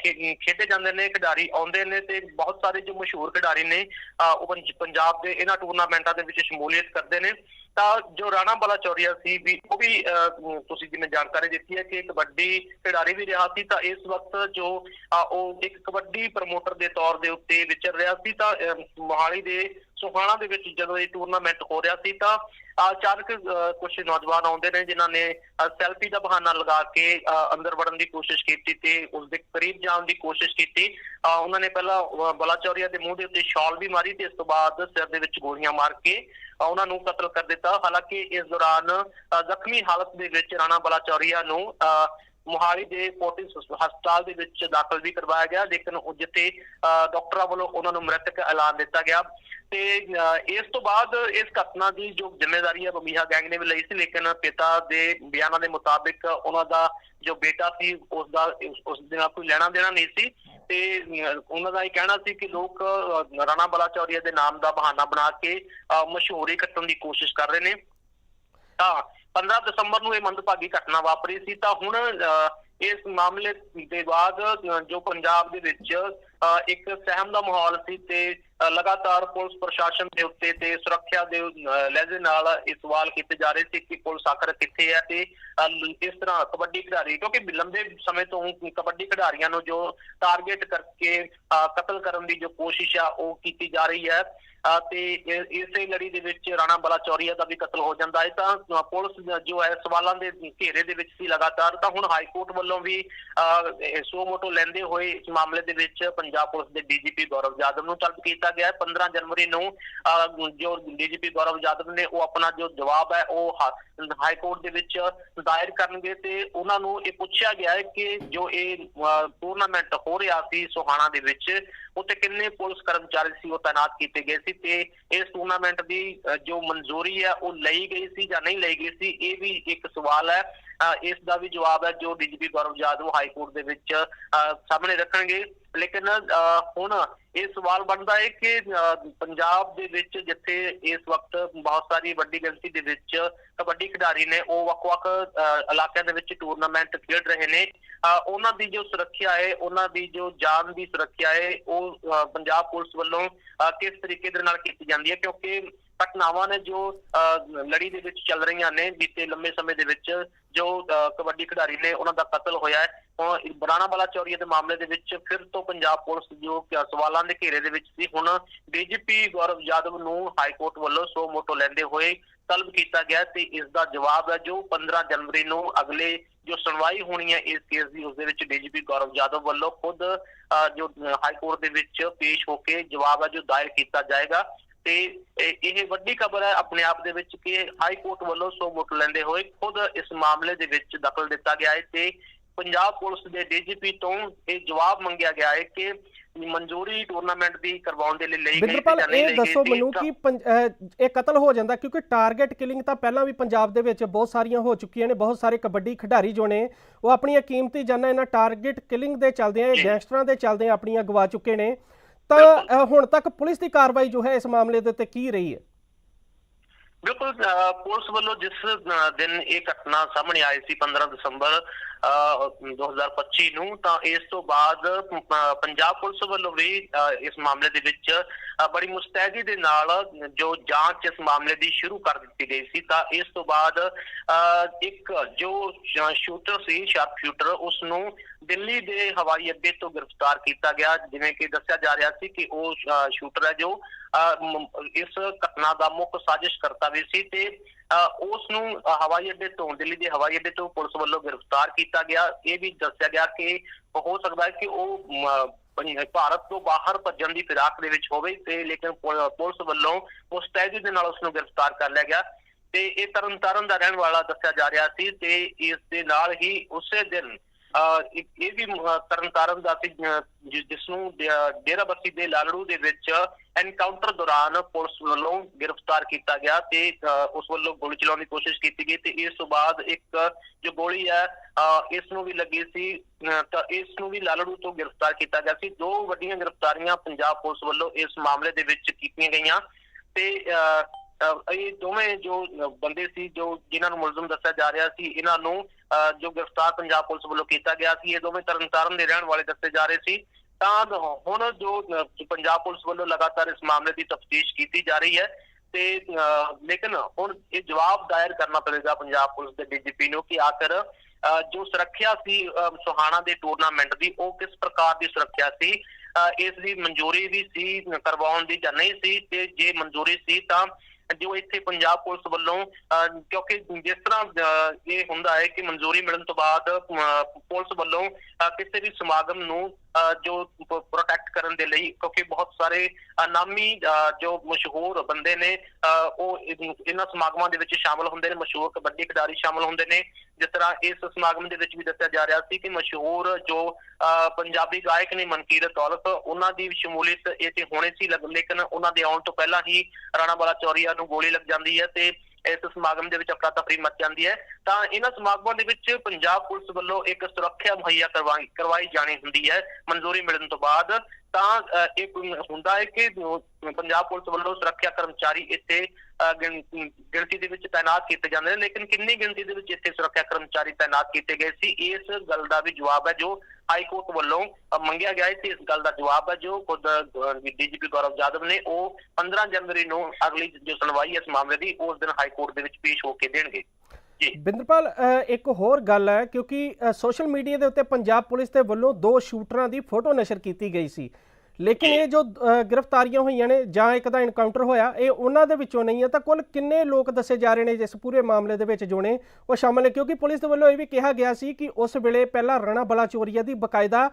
ਖੇ- ਖੇਡੇ ਜਾਂਦੇ ਨੇ ਖਿਡਾਰੀ ਆਉਂਦੇ ਨੇ ਤੇ ਬਹੁਤ ਸਾਰੇ ਜੋ ਮਸ਼ਹੂਰ ਖਿਡਾਰੀ ਨੇ ਉਹ ਪੰਜਾਬ ਦੇ ਇਹਨਾਂ ਟੂਰਨਾਮੈਂਟਾਂ ਦੇ ਵਿੱਚ ਸ਼ਮੂਲੀਅਤ ਕਰਦੇ ਨੇ। ਤਾਂ ਜੋ ਰਾਣਾ ਬਲਾ ਚੌਰੀਆ ਸੀ ਵੀ ਉਹ ਵੀ ਅਹ, ਤੁਸੀਂ ਜਿਵੇਂ ਜਾਣਕਾਰੀ ਦਿੱਤੀ ਹੈ ਕਿ ਕਬੱਡੀ ਖਿਡਾਰੀ ਵੀ ਰਿਹਾ ਸੀ ਤਾਂ ਇਸ ਵਕਤ ਜੋ ਉਹ ਇੱਕ ਕਬੱਡੀ ਪ੍ਰਮੋਟਰ ਦੇ ਤੌਰ ਦੇ ਉੱਤੇ ਵਿਚਰ ਰਿਹਾ ਸੀ ਤਾਂ ਮੋਹਾਲੀ ਦੇ ਸੁਹਾਣਾ ਦੇ ਵਿੱਚ ਜਦੋਂ ਇਹ ਟੂਰਨਾਮੈਂਟ ਹੋ ਰਿਹਾ ਸੀ ਤਾਂ ਅਚਾਨਕ ਕੁਝ ਨੌਜਵਾਨ ਆਉਂਦੇ ਨੇ ਜਿਨ੍ਹਾਂ ਨੇ ਸੈਲਫੀ ਦਾ ਬਹਾਨਾ ਲਗਾ ਕੇ ਅੰਦਰ ਵੜਨ ਦੀ ਕੋਸ਼ਿਸ਼ ਕੀਤੀ ਤੇ ਉਸ ਦੇ ਕਰੀਬ ਜਾਣ ਦੀ ਕੋਸ਼ਿਸ਼ ਕੀਤੀ। ਅਹ, ਉਹਨਾਂ ਨੇ ਪਹਿਲਾਂ ਅਹ, ਬਲਾਚੌਰੀਆ ਦੇ ਮੂੰਹ ਦੇ ਉੱਤੇ ਸ਼ਾਲ ਵੀ ਮਾਰੀ ਤੇ ਇਸ ਤੋਂ ਬਾਅਦ ਸਿਰ ਦੇ ਵਿੱਚ ਗੋਲੀਆਂ ਮਾਰ ਕੇ ਉਹਨਾਂ ਨੂੰ ਕਤਲ ਕਰ ਦਿੱਤਾ। ਹਾਲਾਂਕਿ ਇਸ ਦੌਰਾਨ ਅਹ, ਜ਼ਖਮੀ ਹਾਲਤ ਦੇ ਵਿੱਚ ਰਾਣਾ ਬਲਾਚੌਰੀਆ ਨੂੰ ਅਹ, ਮੋਹਾਲੀ ਦੇ ਫੋਰਟਿਸ ਹਸਪਤਾਲ ਦੇ ਵਿੱਚ ਦਾਖਲ ਵੀ ਕਰਵਾਇਆ ਗਿਆ ਲੇਕਿਨ ਉਹ ਜਿੱਥੇ ਅਹ, ਡਾਕਟਰਾਂ ਵੱਲੋਂ ਉਹਨਾਂ ਨੂੰ ਮ੍ਰਿਤਕ ਐਲਾਨ ਦਿੱਤਾ ਗਿਆ। ਤੇ ਇਸ ਤੋਂ ਬਾਅਦ ਇਸ ਘਟਨਾ ਦੀ ਜੋ ਜ਼ਿੰਮੇਵਾਰੀ ਹੈ ਬਮੀਹਾ ਗੈਂਗ ਨੇ ਵੀ ਲਈ ਸੀ ਲੇਕਿਨ ਪਿਤਾ ਦੇ ਬਿਆਨਾਂ ਦੇ ਮੁਤਾਬਿਕ ਉਹਨਾਂ ਦਾ ਜੋ ਬੇਟਾ ਸੀ ਉਸ ਦਾ ਉਸ- ਦੇ ਨਾਲ ਕੋਈ ਲੈਣਾ ਦੇਣਾ ਨਹੀਂ ਸੀ। ਤੇ ਉਹਨਾਂ ਦਾ ਇਹ ਕਹਿਣਾ ਸੀ ਕਿ ਲੋਕ ਅਹ, ਰਾਣਾ ਬਲਾਚੌਰੀਆ ਦੇ ਨਾਮ ਦਾ ਬਹਾਨਾ ਬਣਾ ਕੇ ਅਹ, ਮਸ਼ਹੂਰੀ ਕੱਟਣ ਦੀ ਕੋਸ਼ਿਸ਼ ਕਰ ਰਹੇ ਨੇ। ਤਾਂ 15 ਦਸੰਬਰ ਨੂੰ ਇਹ ਮੰਦਭਾਗੀ ਘਟਨਾ ਵਾਪਰੀ ਸੀ। ਤਾਂ ਹੁਣ ਅਹ, ਇਸ ਮਾਮਲੇ ਦੇ ਬਾਅਦ ਜੋ ਪੰਜਾਬ ਦੇ ਵਿੱਚ ਇੱਕ ਸਹਿਮ ਦਾ ਮਾਹੌਲ ਸੀ ਤੇ ਲਗਾਤਾਰ ਪੁਲਿਸ ਪ੍ਰਸ਼ਾਸਨ ਦੇ ਉੱਤੇ ਤੇ ਸੁਰੱਖਿਆ ਦੇ ਲਹਿਜ਼ੇ ਨਾਲ ਇਹ ਸਵਾਲ ਕੀਤੇ ਜਾ ਰਹੇ ਸੀ ਕਿ ਪੁਲਿਸ ਆਖਰ ਕਿੱਥੇ ਹੈ ਤੇ ਇਸ ਤਰ੍ਹਾਂ ਕਬੱਡੀ ਖਿਡਾਰੀ ਕਿਉਂਕਿ ਲੰਬੇ ਸਮੇਂ ਤੋਂ ਕਬੱਡੀ ਖਿਡਾਰੀਆਂ ਨੂੰ ਜੋ ਟਾਰਗੇਟ ਕਰਕੇ ਕਤਲ ਕਰਨ ਦੀ ਜੋ ਕੋਸ਼ਿਸ਼ ਆ ਉਹ ਕੀਤੀ ਜਾ ਰਹੀ ਹੈ। ਤੇ ਇਸੇ ਲੜੀ ਦੇ ਵਿੱਚ ਰਾਣਾ ਬਲਾ ਚੌਰੀਆ ਦਾ ਵੀ ਕਤਲ ਹੋ ਜਾਂਦਾ ਹੈ। ਤਾਂ ਪੁਲਿਸ ਜੋ ਹੈ ਸਵਾਲਾਂ ਦੇ ਘੇਰੇ ਦੇ ਵਿੱਚ ਸੀ ਲਗਾਤਾਰ। ਤਾਂ ਹੁਣ ਹਾਈ ਕੋਰਟ ਵੱਲੋਂ ਵੀ ਅਹ, ਸੋ ਮੋਟੋ ਲੈਂਦੇ ਹੋਏ ਇਸ ਮਾਮਲੇ ਦੇ ਵਿੱਚ ਪੰਜਾਬ ਪੁਲਿਸ ਦੇ ਡੀਜੀਪੀ ਗੌਰਵ ਯਾਦਵ ਨੂੰ ਤਲਬ ਕੀਤਾ ਗਿਆ ਹੈ। 15 ਜਨਵਰੀ ਨੂੰ ਜੋ ਡੀਜੀਪੀ ਗੌਰਵ ਯਾਦਵ ਨੇ ਉਹ ਆਪਣਾ ਜੋ ਜਵਾਬ ਹੈ, ਉਹ ਹਾਈ ਕੋਰਟ ਦੇ ਵਿੱਚ ਦਾਇਰ ਕਰਨਗੇ ਤੇ ਉਹਨਾਂ ਨੂੰ ਇਹ ਪੁੱਛਿਆ ਗਿਆ ਹੈ ਕਿ ਜੋ ਇਹ ਟੂਰਨਾਮੈਂਟ ਹੋ ਰਿਹਾ ਸੀ ਸੋਹਾਣਾ ਦੇ ਵਿੱਚ, ਉੱਥੇ ਕਿੰਨੇ ਪੁਲਿਸ ਕਰਮਚਾਰੀ ਸੀ ਉਹ ਤਾਇਨਾਤ ਕੀਤੇ ਗਏ ਸੀ ਤੇ ਇਸ ਟੂਰਨਾਮੈਂਟ ਦੀ ਜੋ ਮਨਜ਼ੂਰੀ ਹੈ ਉਹ ਲਈ ਗਈ ਸੀ ਜਾਂ ਨਹੀਂ ਲਈ ਗਈ ਸੀ, ਇਹ ਵੀ ਇੱਕ ਸਵਾਲ ਹੈ। ਇਸ ਦਾ ਵੀ ਜਵਾਬ ਹੈ ਜੋ DGP Gaurav Yadav high court ਦੇ ਵਿੱਚ ਸਾਹਮਣੇ ਰੱਖਣਗੇ। ਲੇਕਿਨ ਹੁਣ ਇਹ ਸਵਾਲ ਬਣਦਾ ਹੈ ਕਿ ਪੰਜਾਬ ਦੇ ਵਿੱਚ ਜਿੱਥੇ ਇਸ ਵਕਤ ਬਹੁਤ ਸਾਰੀ ਵੱਡੀ ਗਿਣਤੀ ਦੇ ਵਿੱਚ ਕਬੱਡੀ ਖਿਡਾਰੀ ਨੇ ਉਹ ਵੱਖ-ਵੱਖ ਅਹ, ਇਲਾਕਿਆਂ ਦੇ ਵਿੱਚ ਟੂਰਨਾਮੈਂਟ ਖੇਡ ਰਹੇ ਨੇ। ਅਹ, ਉਹਨਾਂ ਦੀ ਜੋ ਸੁਰੱਖਿਆ ਹੈ ਉਹਨਾਂ ਦੀ ਜੋ ਜਾਨ ਦੀ ਸੁਰੱਖਿਆ ਹੈ ਉਹ ਪੰਜਾਬ ਪੁਲਿਸ ਵੱਲੋਂ ਕਿਸ ਤਰੀਕੇ ਦੇ ਨਾਲ ਕੀਤੀ ਜਾਂਦੀ ਹੈ? ਕਿਉਂਕਿ ਘਟਨਾਵਾਂ ਨੇ ਜੋ ਅਹ, ਲੜੀ ਦੇ ਵਿੱਚ ਚੱਲ ਰਹੀਆਂ ਨੇ ਬੀਤੇ ਲੰਮੇ ਸਮੇਂ ਦੇ ਵਿੱਚ ਜੋ ਅਹ, ਕਬੱਡੀ ਖਿਡਾਰੀ ਨੇ ਉਹਨਾਂ ਦਾ ਕਤਲ ਹੋਇਆ ਹੈ। ਉਹ ਬਰਾਣਾ ਵਾਲਾ ਚੌਰੀਆ ਦੇ ਮਾਮਲੇ ਦੇ ਵਿੱਚ ਫਿਰ ਤੋਂ ਪੰਜਾਬ ਪੁਲਿਸ ਜੋ ਸਵਾਲਾਂ ਦੇ ਘੇਰੇ ਦੇ ਵਿੱਚ ਸੀ ਹੁਣ ਡੀਜੀਪੀ ਗੌਰਵ ਯਾਦਵ ਨੂੰ ਹਾਈ ਕੋਰਟ ਵੱਲੋਂ ਸੋ ਮੋਟੋ ਲੈਂਦੇ ਹੋਏ ਤਲਬ ਕੀਤਾ ਗਿਆ ਤੇ ਇਸ ਦਾ ਜਵਾਬ ਹੈ ਜੋ 15 ਜਨਵਰੀ ਨੂੰ ਅਗਲੇ ਜੋ ਸੁਣਵਾਈ ਹੋਣੀ ਹੈ ਇਸ ਕੇਸ ਦੀ ਉਸ ਦੇ ਵਿੱਚ ਡੀਜੀਪੀ ਗੌਰਵ ਯਾਦਵ ਵੱਲੋਂ ਖੁਦ ਅਹ, ਜੋ ਹਾਈ ਕੋਰਟ ਦੇ ਵਿੱਚ ਪੇਸ਼ ਹੋ ਕੇ ਜਵਾਬ ਹੈ ਜੋ ਦਾਇਰ ਕੀਤਾ ਜਾਏਗਾ। ਤੇ ਇਹ ਇਹ ਵੱਡੀ ਖਬਰ ਹੈ ਆਪਣੇ ਆਪ ਦੇ ਵਿੱਚ ਕਿ ਹਾਈ ਕੋਰਟ ਵੱਲੋਂ ਸੋ ਮੋਟੋ ਲੈਂਦੇ ਹੋਏ ਖੁਦ ਇਸ ਮਾਮਲੇ ਦੇ ਵਿੱਚ ਦਖਲ ਦਿੱਤਾ ਗਿਆ ਹੈ ਤੇ ਪੰਜਾਬ ਪੁਲਿਸ ਦੇ ਡੀਜੀਪੀ ਤੋਂ ਇਹ ਜਵਾਬ ਮੰਗਿਆ ਗਿਆ ਹੈ ਕਿ ਮਨਜ਼ੂਰੀ ਟੂਰਨਾਮੈਂਟ ਦੀ ਕਰਵਾਉਣ ਦੇ ਲਈ ਲਈ ਗਈ ਜਾਂ ਨਹੀਂ ਇਹ ਦੱਸੋ ਮੈਨੂੰ ਕਿ ਇਹ ਕਤਲ ਹੋ ਜਾਂਦਾ ਕਿਉਂਕਿ ਟਾਰਗੇਟ ਕਿਲਿੰਗ ਤਾਂ ਪਹਿਲਾਂ ਵੀ ਪੰਜਾਬ ਦੇ ਵਿੱਚ ਬਹੁਤ ਸਾਰੀਆਂ ਹੋ ਚੁੱਕੀਆਂ ਨੇ ਬਹੁਤ ਸਾਰੇ ਕਬੱਡੀ ਖਿਡਾਰੀ ਜੋ ਨੇ ਉਹ ਆਪਣੀਆਂ ਕੀਮਤੀ ਜਾਨਾਂ ਇਹਨਾਂ ਟਾਰਗੇਟ ਕਿਲਿੰਗ ਦੇ ਚੱਲਦਿਆਂ ਇਹ ਜੀ। ਗੈਂਗਸਟਰਾਂ ਦੇ ਚੱਲਦਿਆਂ ਆਪਣੀਆਂ ਗਵਾ ਚੁੱਕੇ ਨੇ ਤਾਂ ਹੁਣ ਤੱਕ ਪੁਲਿਸ ਦੀ ਕਾਰਵਾਈ ਜੋ ਹੈ ਇਸ ਮਾਮਲੇ ਦੇ ਉੱਤੇ ਕੀ ਰਹੀ ਹੈ? ਬਿਲਕੁਲ ਪੁਲਿਸ ਵੱਲੋਂ ਜਿਸ ਦਿਨ ਇਹ ਘਟਨਾ ਸਾਹਮਣੇ ਆਈ ਸੀ 15 ਦਸੰਬਰ 2025 ਨੂੰ ਤਾਂ ਇਸ ਤੋਂ ਬਾਅਦ ਪੰਜਾਬ ਪੁਲਿਸ ਵੱਲੋਂ ਵੀ ਇਸ ਮਾਮਲੇ ਦੇ ਵਿੱਚ ਬੜੀ ਮੁਸਤੈਦੀ ਦੇ ਨਾਲ ਜੋ ਜਾਂਚ ਇਸ ਮਾਮਲੇ ਦੀ ਸ਼ੁਰੂ ਕਰ ਦਿੱਤੀ ਗਈ ਸੀ ਤਾਂ ਇਸ ਤੋਂ ਬਾਅਦ ਇੱਕ ਜੋ ਸ਼ੂਟਰ ਸੀ ਸ਼ਾਰਪ ਸ਼ੂਟਰ ਉਸ ਨੂੰ ਦਿੱਲੀ ਦੇ ਹਵਾਈ ਅੱਡੇ ਤੋਂ ਗ੍ਰਿਫਤਾਰ ਕੀਤਾ ਗਿਆ ਜਿਵੇਂ ਕਿ ਦੱਸਿਆ ਜਾ ਰਿਹਾ ਸੀ ਕਿ ਉਹ ਸ਼ੂਟਰ ਹੈ ਜੋ ਅਹ, ਇਸ ਘਟਨਾ ਦਾ ਮੁੱਖ ਸਾਜ਼ਿਸ਼ ਕਰਤਾ ਵੀ ਸੀ ਤੇ ਉਸ ਨੂੰ ਹਵਾਈ ਅੱਡੇ ਤੋਂ, ਦਿੱਲੀ ਦੇ ਹਵਾਈ ਅੱਡੇ ਤੋਂ ਪੁਲਿਸ ਵੱਲੋਂ ਗ੍ਰਿਫਤਾਰ ਕੀਤਾ ਗਿਆ। ਇਹ ਵੀ ਦੱਸਿਆ ਗਿਆ ਕਿ ਹੋ ਸਕਦਾ ਹੈ ਕਿ ਉਹ ਭਾਰਤ ਤੋਂ ਬਾਹਰ ਭੱਜਣ ਦੀ ਫਿਰਾਕ ਦੇ ਵਿੱਚ ਹੋਵੇ ਤੇ ਲੇਕਿਨ ਪੁਲਿਸ ਵੱਲੋਂ ਮੁਸਤੈਦੀ ਦੇ ਨਾਲ ਉਸ ਨੂੰ ਗ੍ਰਿਫਤਾਰ ਕਰ ਲਿਆ ਗਿਆ। ਤੇ ਇਹ ਤਰਨਤਾਰਨ ਦਾ ਰਹਿਣ ਵਾਲਾ ਦੱਸਿਆ ਜਾ ਰਿਹਾ ਸੀ ਤੇ ਇਸ ਦੇ ਨਾਲ ਹੀ ਉਸੇ ਦਿਨ ਇਹ ਵੀ ਅਹ, ਤਰਨਤਾਰਨ ਦਾ ਸੀ ਅਹ, ਜਿਸ ਨੂੰ ਡੇਰਾਬੱਸੀ ਦੇ ਲਾਲੜੂ ਦੇ ਵਿੱਚ ਐਨਕਾਊਂਟਰ ਦੌਰਾਨ ਪੁਲਿਸ ਵੱਲੋਂ ਗ੍ਰਿਫਤਾਰ ਕੀਤਾ ਗਿਆ ਤੇ ਉਸ ਵੱਲੋਂ ਗੋਲੀ ਚਲਾਉਣ ਦੀ ਕੋਸ਼ਿਸ਼ ਕੀਤੀ ਗਈ ਤੇ ਇਸ ਤੋਂ ਬਾਅਦ ਇੱਕ ਜੋ ਗੋਲੀ ਹੈ ਅਹ, ਇਸ ਨੂੰ ਵੀ ਲੱਗੀ ਸੀ ਅਹ, ਤਾਂ ਇਸ ਨੂੰ ਵੀ ਲਾਲੜੂ ਤੋਂ ਗ੍ਰਿਫਤਾਰ ਕੀਤਾ ਗਿਆ ਸੀ। ਦੋ ਵੱਡੀਆਂ ਗ੍ਰਿਫਤਾਰੀਆਂ ਪੰਜਾਬ ਪੁਲਿਸ ਵੱਲੋਂ ਇਸ ਮਾਮਲੇ ਦੇ ਵਿੱਚ ਕੀਤੀਆਂ ਗਈਆਂ ਤੇ ਅਹ, ਇਹ ਦੋਵੇਂ ਜੋ ਬੰਦੇ ਸੀ ਜੋ ਜਿਨ੍ਹਾਂ ਨੂੰ ਮੁਲਜ਼ਮ ਦੱਸਿਆ ਜਾ ਰਿਹਾ ਸੀ ਇਹਨਾਂ ਨੂੰ ਅਹ, ਜੋ ਗ੍ਰਿਫਤਾਰ ਪੰਜਾਬ ਪੁਲਿਸ ਵੱਲੋਂ ਕੀਤਾ ਗਿਆ ਸੀ ਇਹ ਦੋਵੇਂ ਤਰਨਤਾਰਨ ਦੇ ਰਹਿਣ ਵਾਲੇ ਦੱਸੇ ਜਾ ਰਹੇ ਸੀ। ਤਾਂ ਹੁਣ ਜੋ ਪੰਜਾਬ ਪੁਲਿਸ ਵੱਲੋਂ ਲਗਾਤਾਰ ਇਸ ਮਾਮਲੇ ਦੀ ਤਫਤੀਸ਼ ਕੀਤੀ ਜਾ ਰਹੀ ਹੈ ਤੇ ਲੇਕਿਨ ਹੁਣ ਇਹ ਜਵਾਬ ਦਾਇਰ ਕਰਨਾ ਪਵੇਗਾ ਪੰਜਾਬ ਪੁਲਿਸ ਦੇ ਡੀਜੀਪੀ ਨੂੰ ਕਿ ਆਖਰ ਅਹ, ਜੋ ਸੁਰੱਖਿਆ ਸੀ ਸੁਹਾਣਾ ਦੇ ਟੂਰਨਾਮੈਂਟ ਦੀ ਉਹ ਕਿਸ ਪ੍ਰਕਾਰ ਦੀ ਸੁਰੱਖਿਆ ਸੀ? ਇਸ ਦੀ ਮਨਜ਼ੂਰੀ ਵੀ ਸੀ ਕਰਵਾਉਣ ਦੀ ਜਾਂ ਨਹੀਂ ਸੀ? ਤੇ ਜੇ ਮਨਜ਼ੂਰੀ ਸੀ ਤਾਂ ਜੋ ਇੱਥੇ ਪੰਜਾਬ ਪੁਲਿਸ ਵੱਲੋਂ ਅਹ, ਕਿਉਂਕਿ ਜਿਸ ਤਰ੍ਹਾਂ ਅਹ, ਇਹ ਹੁੰਦਾ ਹੈ ਕਿ ਮਨਜ਼ੂਰੀ ਮਿਲਣ ਤੋਂ ਬਾਅਦ ਅਹ, ਪੁਲਿਸ ਵੱਲੋਂ ਕਿਸੇ ਵੀ ਸਮਾਗਮ ਨੂੰ ਜੋ ਪ੍ਰੋਟੈਕਟ ਕਰਨ ਦੇ ਲਈ ਕਿਉਂਕਿ ਬਹੁਤ ਸਾਰੇ ਨਾਮੀ ਅਹ, ਜੋ ਮਸ਼ਹੂਰ ਬੰਦੇ ਨੇ ਅਹ, ਉਹ ਇਹਨਾਂ ਸਮਾਗਮਾਂ ਦੇ ਵਿੱਚ ਸ਼ਾਮਲ ਹੁੰਦੇ ਨੇ ਮਸ਼ਹੂਰ ਕਬੱਡੀ ਖਿਡਾਰੀ ਸ਼ਾਮਲ ਹੁੰਦੇ ਨੇ। ਜਿਸ ਤਰ੍ਹਾਂ ਇਸ ਸਮਾਗਮ ਦੇ ਵਿੱਚ ਵੀ ਦੱਸਿਆ ਜਾ ਰਿਹਾ ਸੀ ਕਿ ਮਸ਼ਹੂਰ ਜੋ ਅਹ, ਪੰਜਾਬੀ ਗਾਇਕ ਨੇ ਮਨਕੀਰਤ ਔਲਖ ਉਹਨਾਂ ਦੀ ਸ਼ਮੂਲੀਅਤ ਇਹ ਤੇ ਹੋਣੀ ਸੀ ਲਗ- ਲੇਕਿਨ ਉਹਨਾਂ ਦੇ ਆਉਣ ਤੋਂ ਪਹਿਲਾਂ ਹੀ ਰਾਣਾ ਬਾਲਾ ਚੌਰੀਆ ਨੂੰ ਗੋਲੀ ਲੱਗ ਜਾਂਦੀ ਹੈ ਤੇ ਇਸ ਸਮਾਗਮ ਦੇ ਵਿੱਚ ਅਫਰਾ ਤਫਰੀ ਮਚ ਜਾਂਦੀ ਹੈ, ਤਾਂ ਇਹਨਾਂ ਸਮਾਗਮਾਂ ਦੇ ਵਿੱਚ ਪੰਜਾਬ ਪੁਲਿਸ ਵੱਲੋਂ ਇੱਕ ਸੁਰੱਖਿਆ ਮੁਹੱਈਆ ਕਰਵਾਈ ਕਰਵਾਈ ਜਾਣੀ ਹੁੰਦੀ ਹੈ, ਮਨਜ਼ੂਰੀ ਮਿਲਣ ਤੋਂ ਬਾਅਦ। ਤਾਂ ਇਹ ਹੁੰਦਾ ਹੈ ਕਿ ਪੰਜਾਬ ਪੁਲਿਸ ਵੱਲੋਂ ਸੁਰੱਖਿਆ ਕਰਮਚਾਰੀ ਇੱਥੇ ਗਿਣਤੀ ਦੇ ਵਿੱਚ ਤਾਇਨਾਤ ਕੀਤੇ ਜਾਂਦੇ ਨੇ ਲੇਕਿਨ ਕਿੰਨੀ ਗਿਣਤੀ ਦੇ ਵਿੱਚ ਇੱਥੇ ਸੁਰੱਖਿਆ ਕਰਮਚਾਰੀ ਤਾਇਨਾਤ ਕੀਤੇ ਗਏ ਸੀ ਇਸ ਗੱਲ ਦਾ ਵੀ ਜਵਾਬ ਹੈ ਜੋ ਹਾਈ ਕੋਰਟ ਵੱਲੋਂ ਮੰਗਿਆ ਗਿਆ ਹੈ ਇਸ ਗੱਲ ਦਾ ਜਵਾਬ ਹੈ ਜੋ ਖੁਦ ਡੀਜੀਪੀ ਗੌਰਵ ਜਾਦਵ ਨੇ ਉਹ 15 ਜਨਵਰੀ ਨੂੰ ਅਗਲੀ ਜੋ ਸੁਣਵਾਈ ਹੈ ਇਸ ਮਾਮਲੇ ਦੀ ਉਸ ਦਿਨ ਹਾਈ ਕੋਰਟ ਦੇ ਵਿੱਚ ਪੇਸ਼ ਹੋ ਕੇ ਦੇਣਗੇ। ਜੀ। ਬਿੰਦਰਪਾਲ ਅ, ਇੱਕ ਹੋਰ ਗੱਲ ਹੈ ਕਿਉਂਕਿ ਸੋਸ਼ਲ ਮੀਡੀਆ ਦੇ ਉੱਤੇ ਪੰਜਾਬ ਪੁਲਿਸ ਦੇ ਵੱਲੋਂ ਦੋ ਸ਼ੂਟਰਾਂ ਦੀ ਫੋਟੋ ਨਸ਼ਰ ਕੀਤੀ ਗਈ ਸੀ। ਲੇਕਿਨ ਇਹ ਜੋ ਗ੍ਰਿਫਤਾਰੀਆਂ ਹੋਈਆਂ ਨੇ ਜਾਂ ਇੱਕ ਦਾ ਐਨਕਾਊਂਟਰ ਹੋਇਆ, ਇਹ ਉਹਨਾਂ ਦੇ ਵਿੱਚੋਂ ਨਹੀਂ ਹੈ। ਤਾਂ ਕੁੱਲ ਕਿੰਨੇ ਲੋਕ ਦੱਸੇ ਜਾ ਰਹੇ ਨੇ ਜਿਸ ਪੂਰੇ ਮਾਮਲੇ ਦੇ ਵਿੱਚ ਜੋ ਉਹ ਸ਼ਾਮਲ ਨੇ? ਕਿਉਂਕਿ ਪੁਲਿਸ ਦੇ ਵੱਲੋਂ ਇਹ ਵੀ ਕਿਹਾ ਗਿਆ ਸੀ ਕਿ ਉਸ ਵੇਲੇ ਪਹਿਲਾਂ ਰਣਾ ਬਲਾਚੋਰੀਆ ਦੀ ਬਕਾਇਦਾ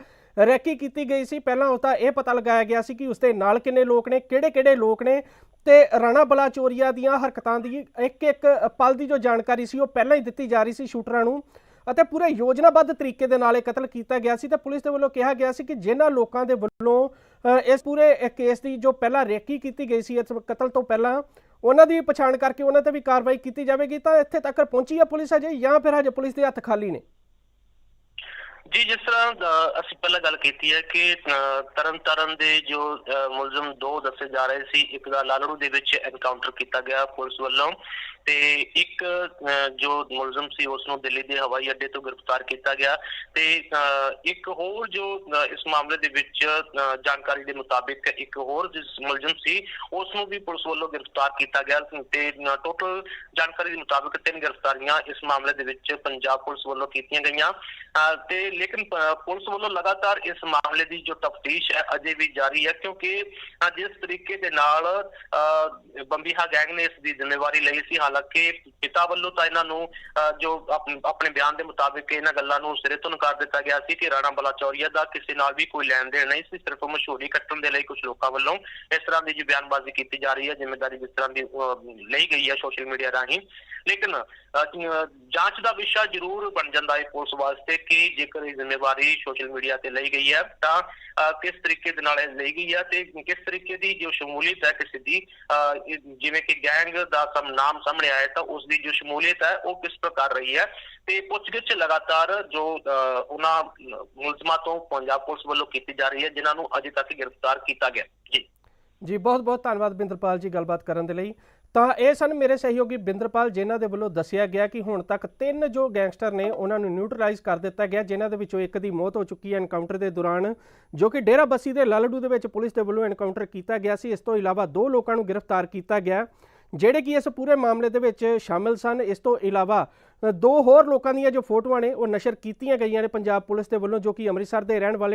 ਰੈਕੀ ਕੀਤੀ ਗਈ ਸੀ। ਪਹਿਲਾਂ ਉਸ ਦਾ ਇਹ ਪਤਾ ਲਗਾਇਆ ਗਿਆ ਸੀ ਕਿ ਉਸ ਦੇ ਨਾਲ ਕਿੰਨੇ ਲੋਕ ਨੇ, ਕਿਹੜੇ-ਕਿਹੜੇ ਲੋਕ ਨੇ ਤੇ ਰਾਣਾ ਬਲਾਚੋਰੀਆ ਦੀਆਂ ਹਰਕਤਾਂ ਦੀ ਇੱਕ ਇੱਕ ਪਲ ਦੀ ਜੋ ਜਾਣਕਾਰੀ ਸੀ ਉਹ ਪਹਿਲਾਂ ਹੀ ਦਿੱਤੀ ਜਾ ਰਹੀ ਸੀ ਸ਼ੂਟਰਾਂ ਨੂੰ। ਅਤੇ ਪੂਰੇ ਯੋਜਨਾਬੱਧ ਤਰੀਕੇ ਦੇ ਨਾਲ ਇਹ ਕਤਲ ਕੀਤਾ ਗਿਆ ਸੀ ਤੇ ਪੁਲਿਸ ਦੇ ਵੱਲੋਂ ਕਿਹਾ ਗਿਆ ਸੀ ਕਿ ਜਿਨ੍ਹਾਂ ਲੋਕਾਂ ਦੇ ਵੱਲੋਂ ਇਸ ਪੂਰੇ ਕੇਸ ਦੀ ਜੋ ਪਹਿਲਾਂ ਰੇਕੀ ਕੀਤੀ ਗਈ ਸੀ ਇਸ ਕਤਲ ਤੋਂ ਪਹਿਲਾਂ ਉਹਨਾਂ ਦੀ ਪਛਾਣ ਕਰਕੇ ਉਹਨਾਂ ਤੇ ਵੀ ਕਾਰਵਾਈ ਕੀਤੀ ਜਾਵੇਗੀ ਤਾਂ ਇੱਥੇ ਤੱਕ ਪਹੁੰਚੀ ਹੈ ਪੁਲਿਸ ਅਜੇ ਜਾਂ ਫਿਰ ਹਜੇ ਪੁਲਿਸ ਦੇ ਹੱਥ ਖਾਲੀ ਨੇ? ਜੀ ਜਿਸ ਤਰ੍ਹਾਂ ਅਸੀਂ ਪਹਿਲਾਂ ਗੱਲ ਕੀਤੀ ਹੈ ਕਿ ਅ, ਤਰਨ ਤਾਰਨ ਦੇ ਜੋ ਮੁਲਜ਼ਮ ਦੋ ਦੱਸੇ ਜਾ ਰਹੇ ਸੀ ਇੱਕ ਦਾ ਲਾਲੜੂ ਦੇ ਵਿੱਚ ਐਨਕਾਊਂਟਰ ਕੀਤਾ ਗਿਆ ਪੁਲਿਸ ਵੱਲੋਂ। ਤੇ ਇੱਕ ਅ, ਜੋ ਮੁਲਜ਼ਮ ਸੀ ਉਸ ਨੂੰ ਦਿੱਲੀ ਦੇ ਹਵਾਈ ਅੱਡੇ ਤੋਂ ਗ੍ਰਿਫਤਾਰ ਕੀਤਾ ਗਿਆ ਤੇ ਅ, ਇੱਕ ਹੋਰ ਜੋ ਇਸ ਮਾਮਲੇ ਦੇ ਵਿੱਚ ਜਾਣਕਾਰੀ ਦੇ ਮੁਤਾਬਿਕ ਇੱਕ ਹੋਰ ਜਿਸ ਮੁਲਜ਼ਮ ਸੀ ਉਸ ਨੂੰ ਵੀ ਪੁਲਿਸ ਵੱਲੋਂ ਗ੍ਰਿਫਤਾਰ ਕੀਤਾ ਗਿਆ ਤੇ ਟੋਟਲ ਜਾਣਕਾਰੀ ਦੇ ਮੁਤਾਬਿਕ ਤਿੰਨ ਗ੍ਰਿਫਤਾਰੀਆਂ ਇਸ ਮਾਮਲੇ ਦੇ ਵਿੱਚ ਪੰਜਾਬ ਪੁਲਿਸ ਵੱਲੋਂ ਕੀਤੀਆਂ ਗਈਆਂ। ਅ, ਤੇ ਲੇਕਿਨ ਪੁਲਿਸ ਵੱਲੋਂ ਲਗਾਤਾਰ ਇਸ ਮਾਮਲੇ ਦੀ ਜੋ ਤਫਤੀਸ਼ ਹੈ ਅਜੇ ਵੀ ਜਾਰੀ ਹੈ ਕਿਉਂਕਿ ਜਿਸ ਤਰੀਕੇ ਦੇ ਨਾਲ ਅ, ਬੰਬੀਹਾ ਗੈਂਗ ਨੇ ਇਸ ਦੀ ਜ਼ਿੰਮੇਵਾਰੀ ਲਈ ਸੀ ਹਾਲਾਂਕਿ ਪਿਤਾ ਵੱਲੋਂ ਤਾਂ ਇਹਨਾਂ ਨੂੰ ਅ, ਜੋ ਆਪਣੇ ਬਿਆਨ ਦੇ ਮੁਤਾਬਿਕ ਇਹਨਾਂ ਗੱਲਾਂ ਨੂੰ ਸਿਰੇ ਤੋਂ ਨਕਾਰ ਦਿੱਤਾ ਗਿਆ ਸੀ ਕਿ ਰਾਣਾ ਬਲਾਚੌਰੀਆ ਦਾ ਕਿਸੇ ਨਾਲ ਵੀ ਕੋਈ ਲੈਣ ਦੇਣ ਨਹੀਂ ਸੀ ਸਿਰਫ ਮਸ਼ਹੂਰੀ ਕੱਟਣ ਦੇ ਲਈ ਕੁਝ ਲੋਕਾਂ ਵੱਲੋਂ ਇਸ ਤਰ੍ਹਾਂ ਦੀ ਜੀ ਬਿਆਨਬਾਜ਼ੀ ਕੀਤੀ ਜਾ ਰਹੀ ਹੈ ਜ਼ਿੰਮੇਵਾਰੀ ਜਿਸ ਤਰ੍ਹਾਂ ਦੀ ਲਈ ਗਈ ਹੈ ਸੋਸ਼ਲ ਮੀਡੀਆ ਰਾਹੀਂ। ਲੇਕਿਨ ਜਾਂਚ ਦਾ ਵਿਸ਼ਾ ਜ਼ਰੂਰ ਬਣ ਜਾਂਦਾ ਹੈ ਪੁਲਿਸ ਵਾਸਤੇ ਕਿ ਜੇਕਰ ਇਹ ਜ਼ਿੰਮੇਵਾਰੀ ਸੋਸ਼ਲ ਮੀਡੀਆ ਤੇ ਲਈ ਗਈ ਹੈ ਤਾਂ ਅ, ਕਿਸ ਤਰੀਕੇ ਦੇ ਨਾਲ ਇਹ ਲਈ ਗਈ ਹੈ ਤੇ ਕਿਸ ਤਰੀਕੇ ਦੀ ਜੋ ਸ਼ਮੂਲੀਅਤ ਹੈ ਕਿਸੇ ਦੀ ਅ, ਜਿਵੇਂ ਕਿ ਗੈਂਗ ਦਾ ਸਮ ਨਾਮ ਸਾਹਮਣੇ ਆਇਆ ਤਾਂ ਉਸ ਦੀ ਜੋ ਸ਼ਮੂਲੀਅਤ ਹੈ ਉਹ ਕਿਸ ਪ੍ਰਕਾਰ ਰਹੀ ਹੈ ਤੇ ਪੁੱਛਗਿੱਛ ਲਗਾਤਾਰ ਜੋ ਉਹਨਾਂ ਮੁਲਜ਼ਮਾਂ ਤੋਂ ਪੰਜਾਬ ਪੁਲਿਸ ਵੱਲੋਂ ਕੀਤੀ ਜਾ ਰਹੀ ਹੈ ਜਿਨ੍ਹਾਂ ਨੂੰ ਅਜੇ ਤੱਕ ਗ੍ਰਿਫਤਾਰ ਕੀਤਾ ਗਿਆ ਜੀ ਜੀ ਬਹੁਤ ਬਹੁਤ ਧੰਨਵਾਦ ਬਿੰਦਰਪਾਲ ਜੀ ਗੱਲਬਾਤ ਕਰਨ ਦੇ ਲਈ ਤਾਂ ਇਹ ਸਨ ਮੇਰੇ ਸਹਿਯੋਗੀ ਬਿੰਦਰਪਾਲ ਜਿਨ੍ਹਾਂ ਦੇ ਵੱਲੋਂ ਦੱਸਿਆ ਗਿਆ ਕਿ ਹੁਣ ਤੱਕ ਤਿੰਨ ਜੋ ਗੈਂਗਸਟਰ ਨੇ ਉਹਨਾਂ ਨੂੰ ਨਿਊਟਰਲਾਈਜ਼ ਕਰ ਦਿੱਤਾ ਗਿਆ ਜਿਨ੍ਹਾਂ ਦੇ ਵਿੱਚੋਂ ਇੱਕ ਦੀ ਮੌਤ ਹੋ ਚੁੱਕੀ ਹੈ ਐਨਕਾਊਂਟਰ ਦੇ ਦੌਰਾਨ ਜੋ ਕਿ ਡੇਰਾ ਬੱਸੀ ਦੇ ਲਾਲੜੂ ਦੇ ਵਿੱਚ ਪੁਲਿਸ ਦੇ ਵੱਲੋਂ ਐਨਕਾਊਂਟਰ ਕੀਤਾ ਗਿਆ ਸੀ ਇਸ ਤੋਂ ਇਲਾਵਾ ਦੋ ਲੋਕਾਂ ਨੂੰ ਗ੍ਰਿਫਤਾਰ ਕੀਤਾ ਗਿਆ ਜਿਹੜੇ ਕਿ ਇਸ ਪੂਰੇ ਮਾਮਲੇ ਦੇ ਵਿੱਚ ਸ਼ਾਮਿਲ ਸਨ, ਇਸ ਤੋਂ ਇਲਾਵਾ ਦੋ ਹੋਰ ਲੋਕਾਂ ਦੀਆਂ ਜੋ ਫੋਟੋਆਂ ਨੇ, ਉਹ ਨਸ਼ਰ ਕੀਤੀਆਂ ਗਈਆਂ ਨੇ ਪੰਜਾਬ ਪੁਲਿਸ ਦੇ ਵੱਲੋਂ, ਜੋ ਕਿ ਅੰਮ੍ਰਿਤਸਰ ਦੇ ਰਹਿਣ ਵਾਲੇ ਨੇ।